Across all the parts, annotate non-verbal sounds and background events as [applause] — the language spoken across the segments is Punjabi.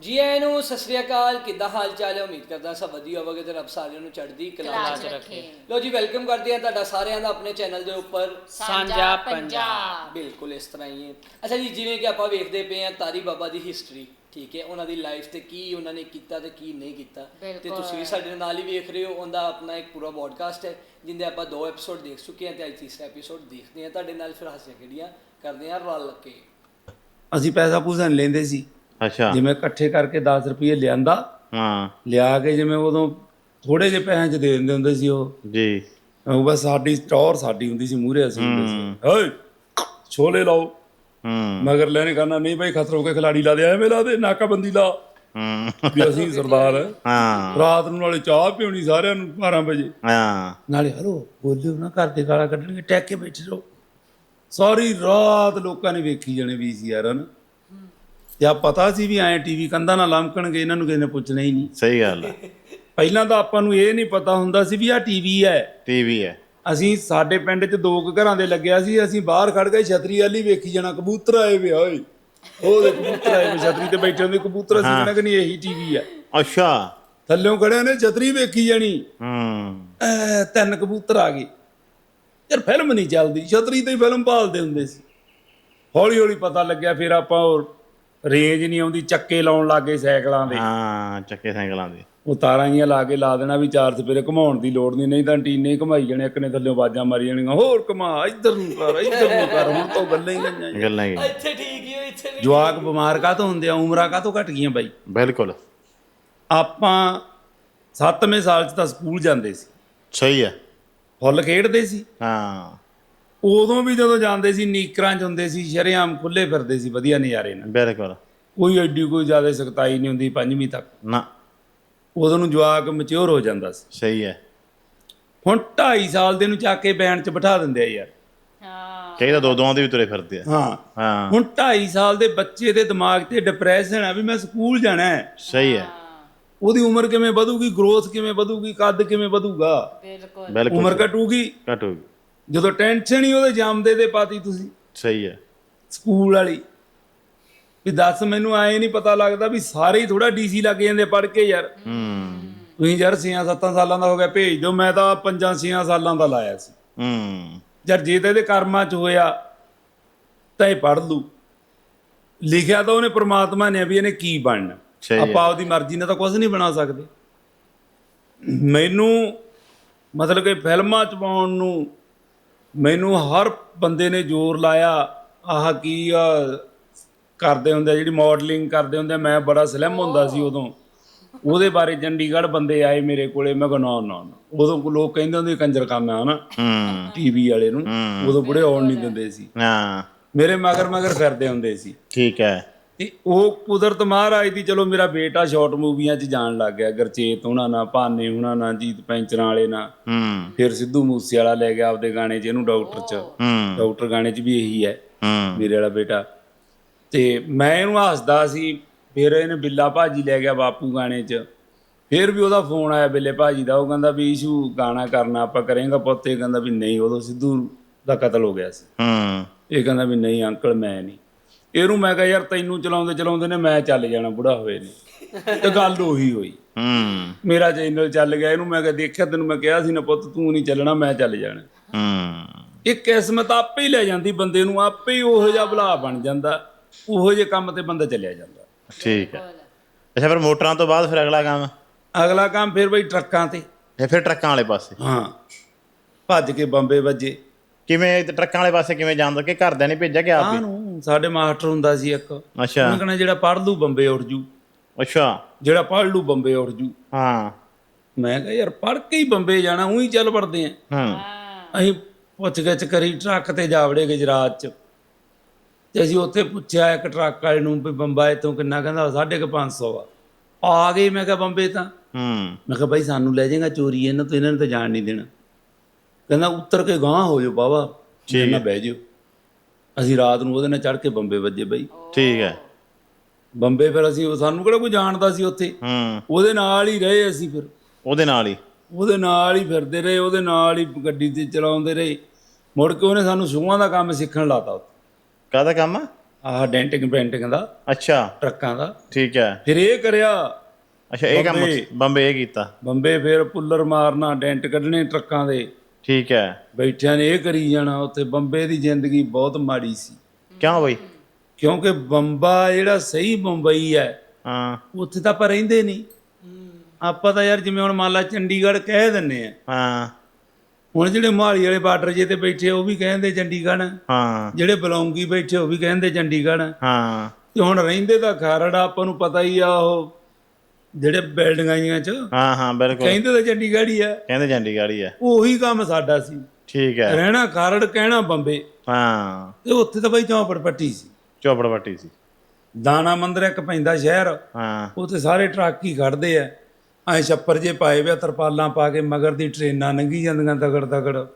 ਜੀ ਆਇਆਂ ਨੂੰ ਸਤਿ ਸ੍ਰੀ ਅਕਾਲ ਕਿੱਦਾਂ ਹਾਲ ਚਾਲ ਹੈ? ਉਮੀਦ ਕਰਦਾ ਸਭ ਵਧੀਆ ਹੋਵੇਗਾ ਤੇ ਰੱਬ ਸਾਰਿਆਂ ਨੂੰ ਚੜ੍ਹਦੀ ਕਲਾ ਚ ਰੱਖੇ। ਲੋ ਜੀ ਵੈਲਕਮ ਕਰਦੇ ਹਾਂ ਤੁਹਾਡਾ ਸਾਰਿਆਂ ਦਾ ਆਪਣੇ ਚੈਨਲ ਦੇ ਉੱਪਰ। ਸਾਂਝਾ ਪੰਜਾਬ। ਬਿਲਕੁਲ ਇਸ ਤਰ੍ਹਾਂ ਹੀ ਹੈ। ਅੱਛਾ ਜੀ ਜਿਵੇਂ ਕਿ ਆਪਾਂ ਵੇਖਦੇ ਪਏ ਹਾਂ ਤਾਰੀ ਬਾਬਾ ਦੀ ਹਿਸਟਰੀ ਠੀਕ ਹੈ? ਉਹਨਾਂ ਦੀ ਲਾਈਫ ਤੇ ਕੀ ਉਹਨਾਂ ਨੇ ਕੀਤਾ ਤੇ ਕੀ ਨਹੀਂ ਕੀਤਾ। ਤੇ। ਤੁਸੀਂ ਵੀ ਸਾਡੇ ਨਾਲ ਹੀ ਵੇਖ ਰਹੇ ਹੋ ਉਹਦਾ ਆਪਣਾ ਇੱਕ ਪੂਰਾ ਪੋਡਕਾਸਟ ਹੈ ਜਿੰਦੇ ਆਪਾਂ ਦੋ ਐਪੀਸੋਡ ਦੇਖ ਚੁੱਕੇ ਹਾਂ ਤੇ ਅੱਜ ਤੀਸਰਾ ਐਪੀਸੋਡ ਦੇਖਦੇ ਹਾਂ। ਤੁਹਾਡੇ ਨਾਲ ਫਿਰ ਹਾਸਿਆ ਖੇਡੀਆਂ ਕਰਦੇ ਹਾਂ? ਰਲ ਕੇ। ਅਸੀਂ ਪੈਸਾ ਪੂਸਾ ਨਹੀਂ ਲੈਂਦੇ ਸੀ। ਅੱਛਾ। ਜਿਵੇਂ ਇਕੱਠੇ ਕਰਕੇ 10 ਰੁਪਏ ਲਿਆਂਦਾ ਹਾਂ। ਲਿਆ ਕੇ ਜਿਵੇਂ ਉਦੋਂ ਥੋੜੇ ਜਿਹੇ ਪੈਸਿਆਂ 'ਚ ਦੇ ਦਿੰਦੇ ਹੁੰਦੇ ਸੀ ਉਹ। ਜੀ। ਉਹ ਬਸ ਸਾਡੀ ਟੌਰ ਸਾਡੀ ਹੁੰਦੀ ਸੀ ਮੂਹਰੇ ਅਸੀਂ ਹੁੰਦੇ ਸੀ। ਓਏ ਛੋਲੇ ਲਾਓ। ਹੂੰ। ਮਗਰ ਲੈਣੇ ਕਰਨਾ ਨਹੀਂ ਭਾਈ ਖਤਰੋਂ ਕੇ ਖਿਲਾੜੀ ਲਾ ਦੇ ਐਵੇਂ ਲਾ ਦੇ ਨਾਕਾਬੰਦੀ ਲਾ। ਹੂੰ। ਵੀ ਅਸੀਂ ਸਰਦਾਰ ਹੈ। ਰਾਤ ਨੂੰ ਨਾਲੇ ਚਾਹ ਪੀਉਣੀ ਸਾਰਿਆਂ ਨੂੰ 12 ਵਜੇ। ਹਾਂ। ਨਾਲੇ ਹਲੋ ਬੋਲਿਓ ਨਾ ਘਰ ਦੇ ਗਾਲਾਂ ਕੱਢਣਗੇ ਟੈਕ ਕੇ ਬੈਠੇ ਰਹੋ। ਸਾਰੀ ਰਾਤ ਲੋਕਾਂ ਨੇ ਵੇਖੀ ਜਾਣੇ ਵੀ ਸੀ ਯਾਰ ਹਨ ਤੇ ਆ ਪਤਾ ਸੀ ਵੀ ਐ ਟੀਵੀ ਕੰਧਾਂ ਨਾਲ ਲੰਮਕਣਗੇ ਇਹਨਾਂ ਨੂੰ ਕਿਸੇ ਨੇ ਪੁੱਛਣਾ ਹੀ ਨਹੀਂ। ਸਹੀ ਗੱਲ ਹੈ ਪਹਿਲਾਂ ਤਾਂ ਆਪਾਂ ਨੂੰ ਇਹ ਨਹੀਂ ਪਤਾ ਹੁੰਦਾ ਸੀ ਵੀ ਆ ਟੀਵੀ ਹੈ। ਟੀਵੀ ਹੈ। ਅਸੀਂ ਸਾਡੇ ਪਿੰਡ 'ਚ ਦੋ ਕੁ ਘਰਾਂ ਦੇ ਲੱਗਿਆ ਸੀ ਅਸੀਂ ਬਾਹਰ ਖੜ ਗਏ ਛਤਰੀ ਵਾਲੀ ਵੇਖੀ ਜਾਣਾ ਕਬੂਤਰ ਆਏ ਵੇ ਓਏ। ਉਹ ਦੇ ਕਬੂਤਰ ਆਏ ਵੇ ਛਤਰੀ ਤੇ ਬੈਠੇ ਹੁੰਦੇ ਕਬੂਤਰ ਅਸੀਂ ਕਹਿੰਦੇ ਕਿ ਨਹੀਂ ਇਹੀ ਟੀਵੀ ਆ। ਅੱਛਾ। ਥੱਲਿਓਂ ਖੜਿਆ ਨੇ ਛਤਰੀ ਵੇਖੀ ਜਾਣੀ। ਹੂੰ। ਐ ਤਿੰਨ ਕਬੂਤਰ ਆ ਗਏ। ਯਾਰ ਫਿਲਮ ਨਹੀਂ ਚੱਲਦੀ ਛਤਰੀ ਤੇ ਹੀ ਫਿਲਮ ਭਾਲਦੇ ਹੁੰਦੇ ਸੀ। ਹੌਲੀ ਹੌਲੀ ਪਤਾ ਲੱਗਿਆ ਫਿਰ ਆਪਾਂ ਉਹ ਰੇਂਜ ਨਹੀਂ ਆਉਂਦੀ ਚੱਕੇ ਲਾਉਣ ਲੱਗੇ ਸਾਈਕਲਾਂ ਦੇ। ਹਾਂ ਚੱਕੇ ਸਾਈਕਲਾਂ ਦੇ। ਉਹ ਤਾਰਾਂ ਜੀਆਂ ਲਾ ਕੇ ਲਾ ਦੇਣਾ ਵੀ ਚਾਰ ਸਪੇਰੇ ਘਮਾਉਣ ਦੀ ਲੋੜ ਨਹੀਂ ਨਹੀਂ ਤਾਂ ਟੀਨੇ ਘਮਾਈ ਜਾਣੇ ਇੱਕ ਨੇ ਥੱਲੇ ਆਵਾਜ਼ਾਂ ਮਾਰੀ ਜਾਣੀਆਂ ਹੋਰ ਘਮਾ ਇੱਧਰ ਨੂੰ ਕਰ ਇੱਧਰ ਨੂੰ ਕਰ ਹੁਣ ਤਾਂ ਗੱਲਾਂ ਹੀ ਗਈਆਂ ਗੱਲਾਂ ਹੀ ਇੱਥੇ ਠੀਕ ਹੀ ਹੋ ਇੱਥੇ ਨਹੀਂ ਜਵਾਕ ਬਿਮਾਰ ਕਾਹਤੋਂ ਹੁੰਦੇ ਆ ਉਮਰਾਂ ਕਾਹਤੋਂ ਘਟ ਗਈਆਂ ਬਾਈ? ਬਿਲਕੁਲ। ਆਪਾਂ 7ਵੇਂ ਸਾਲ 'ਚ ਤਾਂ ਸਕੂਲ ਜਾਂਦੇ ਸੀ। ਸਹੀ ਹੈ ਫੁੱਲ ਖੇਡਦੇ ਸੀ। ਹਾਂ। ਉਦੋਂ ਵੀ ਜਦੋਂ ਜਾਂਦੇ ਸੀ ਨੀਕਰਾਂ 'ਚ ਹੁੰਦੇ ਸੀ ਸ਼ਰੇਆਮ ਖੁੱਲੇ ਫਿਰਦੇ ਸੀ ਵਧੀਆ ਨਜ਼ਾਰੇ ਨਾਲ। ਬਿਲਕੁਲ। ਕੋਈ ਐਡੀ ਕੋਈ ਜ਼ਿਆਦਾ ਸਖਤਾਈ ਨਹੀਂ ਹੁੰਦੀ ਪੰਜਵੀਂ ਤੱਕ। ਨਾ। ਉਦੋਂ ਨੂੰ ਜਵਾਕ ਮੈਚੁਰ ਹੋ ਜਾਂਦਾ ਸੀ। ਸਹੀ ਹੈ। ਹੁਣ 2.5 ਸਾਲ ਦੇ ਨੂੰ ਚੱਕ ਕੇ ਬੈਂਡ 'ਚ ਬਿਠਾ ਦਿੰਦੇ ਆ ਯਾਰ। ਹਾਂ। ਕਈ ਤਾਂ ਦੋ ਦੋਆਂ ਦੇ ਵੀ ਤੁਰੇ ਫਿਰਦੇ ਆ। ਹਾਂ। ਹਾਂ। ਹੁਣ 2.5 ਸਾਲ ਦੇ ਬੱਚੇ ਦੇ ਦਿਮਾਗ ਤੇ ਡਿਪਰੈਸ਼ਨ ਆ ਵੀ ਮੈਂ ਸਕੂਲ ਜਾਣਾ ਹੈ। ਸਹੀ ਹੈ। ਉਹਦੀ ਉਮਰ ਕਿਵੇਂ ਵਧੂਗੀ ਗਰੋਥ ਕਿਵੇਂ ਵਧੂਗੀ ਕੱਦ ਕਿਵੇਂ ਵਧੂਗਾ? ਬਿਲਕੁਲ। ਬਿਲਕੁਲ ਉਮਰ ਘਟੂਗੀ। ਘਟੂਗੀ। ਜਦੋਂ ਟੈਨਸ਼ਨ ਹੀ ਉਹਦੇ ਜੰਮਦੇ ਦੇ ਪਾਤੀ ਤੁਸੀਂ। ਸਹੀ ਹੈ। ਸਕੂਲ ਵਾਲੀ। ਵੀ ਦੱਸ ਮੈਨੂੰ ਐ ਨਹੀਂ ਪਤਾ ਲੱਗਦਾ ਵੀ ਸਾਰੇ ਹੀ ਥੋੜਾ ਡੀਸੀ ਲੱਗ ਜਾਂਦੇ ਪੜ ਕੇ ਯਾਰ। ਹੂੰ। ਤੁਸੀਂ ਯਾਰ 6-7 ਸਾਲਾਂ ਦਾ ਹੋ ਗਿਆ ਭੇਜ ਦਿਓ ਮੈਂ ਤਾਂ 5-6 ਸਾਲਾਂ ਦਾ ਲਾਇਆ ਸੀ। ਹੂੰ। ਯਾਰ ਜੇ ਤਾਂ ਇਹਦੇ ਕਰਮਾਂ 'ਚ ਹੋਇਆ ਤਾਂ ਇਹ ਪੜ ਲੂ ਲਿਖਿਆ ਤਾਂ ਉਹਨੇ ਪ੍ਰਮਾਤਮਾ ਨੇ ਵੀ ਇਹਨੇ ਕੀ ਬਣਨਾ। ਆਪਾਂ ਆਪਦੀ ਮਰਜ਼ੀ ਨਾਲ ਤਾਂ ਕੁਝ ਨਹੀਂ ਬਣਾ ਸਕਦੇ। ਮੈਨੂੰ ਮਤਲਬ ਕਿ ਫਿਲਮਾਂ 'ਚ ਪਾਉਣ ਨੂੰ ਮੈਨੂੰ ਹਰ ਬੰਦੇ ਨੇ ਜ਼ੋਰ ਲਾਇਆ ਆਹ ਕੀ ਆ ਕਰਦੇ ਹੁੰਦੇ ਜਿਹੜੀ ਮਾਡਲਿੰਗ ਕਰਦੇ ਹੁੰਦੇ ਮੈਂ ਬੜਾ ਸਲਿਮ ਹੁੰਦਾ ਸੀ ਉਦੋਂ। ਉਹਦੇ ਬਾਰੇ ਚੰਡੀਗੜ੍ਹ ਬੰਦੇ ਆਏ ਮੇਰੇ ਕੋਲੇ ਮੈਂ ਕਿਹਾ ਨਾ ਨਾ ਨਾ। ਉਦੋਂ ਲੋਕ ਕਹਿੰਦੇ ਹੁੰਦੇ ਕੰਜਰ ਕੰਮ ਆ ਹਨਾ? ਹੂੰ। ਟੀਵੀ ਵਾਲੇ ਨੂੰ। ਉਦੋਂ ਬੁੜੇ ਆਉਣ ਨਹੀਂ ਦਿੰਦੇ ਸੀ। ਹਾਂ। ਮੇਰੇ ਮਗਰ ਮਗਰ ਫਿਰਦੇ ਹੁੰਦੇ ਸੀ। ਠੀਕ ਹੈ। ਤੇ ਉਹ ਕੁਦਰਤ ਮਹਾਰਾਜ ਦੀ ਚਲੋ ਮੇਰਾ ਬੇਟਾ ਸ਼ਾਰਟ ਮੂਵੀਆਂ 'ਚ ਜਾਣ ਲੱਗ ਗਿਆ ਗਰਚੇਤ ਹੁਣਾਂ ਨਾਲ ਭਾਨੇ ਹੁਣਾਂ ਨਾਲ ਜੀਤ ਪੈਂਚਰਾਂ ਵਾਲੇ ਨਾਲ ਹੂੰ। ਫਿਰ ਸਿੱਧੂ ਮੂਸੇ ਵਾਲਾ ਲੈ ਗਿਆ ਆਪਦੇ ਗਾਣੇ 'ਚ ਇਹਨੂੰ ਡਾਕਟਰ 'ਚ। ਹੂੰ। ਡਾਕਟਰ ਗਾਣੇ 'ਚ ਵੀ ਇਹੀ ਹੈ ਹੂੰ। ਮੇਰੇ ਵਾਲਾ ਬੇਟਾ। ਤੇ ਮੈਂ ਇਹਨੂੰ ਹੱਸਦਾ ਸੀ ਫਿਰ ਇਹਨੇ ਬਿੱਲਾ ਭਾਜੀ ਲੈ ਗਿਆ ਬਾਪੂ ਗਾਣੇ 'ਚ। ਫਿਰ ਵੀ ਉਹਦਾ ਫੋਨ ਆਇਆ ਬਿੱਲੇ ਭਾਜੀ ਦਾ ਉਹ ਕਹਿੰਦਾ ਵੀ ਇਸ਼ੂ ਗਾਣਾ ਕਰਨਾ ਆਪਾਂ ਕਰੇਂਗਾ ਪੁੱਤ। ਇਹ ਕਹਿੰਦਾ ਵੀ ਨਹੀਂ ਉਦੋਂ ਸਿੱਧੂ ਦਾ ਕਤਲ ਹੋ ਗਿਆ ਸੀ। ਹੂੰ। ਇਹ ਕਹਿੰਦਾ ਵੀ ਨਹੀਂ ਅੰਕਲ ਮੈਂ ਨਹੀਂ। ਇਹਨੂੰ ਮੈਂ ਕਿਹਾ ਯਾਰ ਤੈਨੂੰ ਚਲਾਉਂਦੇ ਚਲਾਉਂਦੇ ਨੇ ਮੈਂ ਚੱਲ ਜਾਣਾ ਬੁੜਾ ਹੋਏ ਨੇ। ਤੇ ਗੱਲ ਉਹੀ ਹੋਈ। ਹੂੰ। ਮੇਰਾ ਚੈਨਲ ਚੱਲ ਗਿਆ ਇਹਨੂੰ ਮੈਂ ਕਿਹਾ ਦੇਖਿਆ ਤੈਨੂੰ ਮੈਂ ਕਿਹਾ ਸੀ ਨਾ ਪੁੱਤ ਤੂੰ ਨਹੀਂ ਚੱਲਣਾ ਮੈਂ ਚੱਲ ਜਾਣਾ। ਹੂੰ। ਇਹ ਕਿਸਮਤ ਆਪੇ ਹੀ ਲੈ ਜਾਂਦੀ ਬੰਦੇ ਨੂੰ ਆਪੇ ਹੀ ਉਹੋ ਜਿਹਾ ਬਲਾ ਬਣ ਜਾਂਦਾ ਉਹੋ ਜਿਹੇ ਕੰਮ ਤੇ ਬੰਦਾ ਚੱਲਿਆ ਜਾਂਦਾ। ਠੀਕ ਹੈ। ਅੱਛਾ ਫਿਰ ਮੋਟਰਾਂ ਤੋਂ ਬਾਅਦ ਫਿਰ ਅਗਲਾ ਕੰਮ? ਅਗਲਾ ਕੰਮ ਫਿਰ ਬਈ ਟਰੱਕਾਂ ਤੇ। ਇਹ ਫਿਰ ਟਰੱਕਾਂ ਵਾਲੇ ਪਾਸੇ? ਹਾਂ। ਭੱਜ ਕੇ ਬੰਬੇ ਵੱਜੇ। ਕਿਵੇਂ ਟਰੱਕਾਂ ਵਾਲੇ ਪਾਸੇ ਕਿਵੇਂ ਜਾਂਦਾ ਕਿ ਘਰਦਿਆਂ ਨੇ ਭੇਜਿਆ ਕਿ ਆਪ ਹੀ? ਨੂੰ ਸਾਡੇ ਮਾਸਟਰ ਹੁੰਦਾ ਸੀ ਇੱਕ। ਅੱਛਾ। ਉਹਨੇ ਕਹਣਾ ਜਿਹੜਾ ਪੜ੍ਹ ਲੂ ਬੰਬੇ ਉੱਠ ਜੂ। ਅੱਛਾ। ਜਿਹੜਾ ਪੜ੍ਹ ਲੂ ਬੰਬੇ ਉੱਠ ਜੂ। ਹਾਂ। ਮੈਂ ਕਿਹਾ ਯਾਰ ਪੜ੍ਹ ਕੇ ਹੀ ਬੰਬੇ ਜਾਣਾ ਉਹੀ ਚੱਲ ਪੜਦੇ ਆ। ਹੂੰ। ਅਸੀਂ ਪੁੱਛ ਗਿੱਛ ਕਰੀ ਟਰੱਕ ਤੇ ਜਾਵੜੇ ਗੁਜਰਾਤ ਚ। ਤੇ ਅਸੀਂ ਉੱਥੇ ਪੁੱਛਿਆ ਇੱਕ ਟਰੱਕ ਵਾਲੇ ਨੂੰ ਵੀ ਬੰਬਾ ਤੋਂ ਕਿੰਨਾ ਕਹਿੰਦਾ 550 ਆ। ਆ ਗਏ ਮੈਂ ਕਿਹਾ ਬੰਬੇ ਤਾਂ? ਹੂੰ। ਮੈਂ ਕਿਹਾ ਬਾਈ ਸਾਨੂੰ ਲੈ ਜਾਏਗਾ ਚੋਰੀ ਇਹਨਾਂ ਤੋਂ ਇਹਨਾਂ ਨੇ ਤਾਂ ਜਾਣ ਨਹੀਂ ਦੇਣਾ। ਕਹਿੰਦਾ ਉੱਤਰ ਕੇ ਗਾਂਹ ਹੋ ਜਾਓ ਬਾਵਾ ਠੀਕ ਬਹਿ ਜਾਓ ਅਸੀਂ ਰਾਤ ਨੂੰ ਉਹਦੇ ਨਾਲ ਚੜ ਕੇ ਬੰਬੇ ਵੱਜੇ ਬਾਈ। ਠੀਕ ਹੈ। ਬੰਬੇ ਫਿਰ ਅਸੀਂ ਸਾਨੂੰ ਕਿਹੜਾ ਕੋਈ ਜਾਣਦਾ ਸੀ ਉੱਥੇ? ਹੂੰ। ਉਹਦੇ ਨਾਲ ਹੀ ਰਹੇ ਅਸੀਂ ਫਿਰ। ਉਹਦੇ ਨਾਲ ਹੀ? ਉਹਦੇ ਨਾਲ ਹੀ ਫਿਰਦੇ ਰਹੇ ਉਹਦੇ ਨਾਲ ਹੀ ਗੱਡੀ ਤੇ ਚਲਾਉਂਦੇ ਰਹੇ। ਮੁੜ ਕੇ ਉਹਨੇ ਸਾਨੂੰ ਸੂਹਾਂ ਦਾ ਕੰਮ ਸਿੱਖਣ ਲਾਤਾ ਕਾਹਦਾ ਕੰਮ? ਆਹ ਡੈਂਟਿੰਗ ਪੇਂਟਿੰਗ ਦਾ ਅੱਛਾ। ਟਰੱਕਾਂ ਦਾ। ਠੀਕ ਹੈ। ਫਿਰ ਇਹ ਕਰਿਆ। ਅੱਛਾ ਇਹ ਕੰਮ। ਬੰਬੇ ਇਹ ਕੀਤਾ। ਬੰਬੇ ਫਿਰ ਪੁੱਲਰ ਮਾਰਨਾ ਡੈਂਟ ਕੱਢਣੇ ਟਰੱਕਾਂ ਦੇ। ਠੀਕ ਹੈ। ਬੈਠਿਆਂ ਨੇ ਇਹ ਕਰੀ ਜਾਣਾ ਉੱਥੇ ਬੰਬੇ ਦੀ ਜ਼ਿੰਦਗੀ ਬਹੁਤ ਮਾੜੀ ਸੀ। ਕਿਉਂ ਬਈ? ਕਿਉਂਕਿ ਬੰਬਾ ਜਿਹੜਾ ਸਹੀ ਬੰਬਈ ਹੈ ਹਾਂ। ਉੱਥੇ ਤਾਂ ਆਪਾਂ ਰਹਿੰਦੇ ਨਹੀਂ। ਆਪਾਂ ਤਾਂ ਯਾਰ ਜਿਵੇਂ ਹੁਣ ਮੰਨ ਲਾ ਚੰਡੀਗੜ੍ਹ ਕਹਿ ਦਿੰਨੇ ਆ। ਹਾਂ। ਹੁਣ ਜਿਹੜੇ ਮੋਹਾਲੀ ਵਾਲੇ ਬਾਰਡਰ ਜੇ ਤੇ ਬੈਠੇ ਉਹ ਵੀ ਕਹਿੰਦੇ ਚੰਡੀਗੜ੍ਹ। ਹਾਂ। ਜਿਹੜੇ ਬਲੌਂਗੀ ਬੈਠੇ ਉਹ ਵੀ ਕਹਿੰਦੇ ਚੰਡੀਗੜ੍ਹ। ਹਾਂ। ਤੇ ਹੁਣ ਰਹਿੰਦੇ ਤਾਂ ਖਰੜ ਆਪਾਂ ਨੂੰ ਪਤਾ ਹੀ ਆ ਉਹ ਜਿਹੜੇ ਬਿਲਡਿੰਗਾਂ ਜੀਆਂ ਚ ਹਾਂ ਹਾਂ ਬਿਲਕੁਲ। ਕਹਿੰਦੇ ਤਾਂ ਚੰਡੀਗੜ੍ਹ ਹੀ ਆ। ਕਹਿੰਦੇ ਚੰਡੀਗੜ੍ਹ ਹੀ ਹੈ ਉਹੀ ਕੰਮ ਸਾਡਾ ਸੀ। ਠੀਕ ਹੈ। ਰਹਿਣਾ ਖਰੜ ਕਹਿਣਾ ਬੰਬੇ। ਹਾਂ। ਤੇ ਉੱਥੇ ਤਾਂ ਬਈ ਚੌਂਪੜ ਪੱਟੀ ਸੀ। ਚੋਪੜ ਪੱਟੀ ਸੀ। ਦਾਣਾ ਮੰਦਰ ਇੱਕ ਪੈਂਦਾ ਸ਼ਹਿਰ। ਹਾਂ। ਉੱਥੇ ਸਾਰੇ ਟਰੱਕ ਹੀ ਖੜਦੇ ਆ। ਐ ਛੱਪਰ ਜੇ ਪਾਏ ਵੇ ਆ, ਤਰਪਾਲਾਂ ਪਾ ਕੇ ਮਗਰ ਦੀ ਟ੍ਰੇਨਾਂ ਲੰਘੀ ਜਾਂਦੀਆਂ ਤਗੜ ਤਗੜ।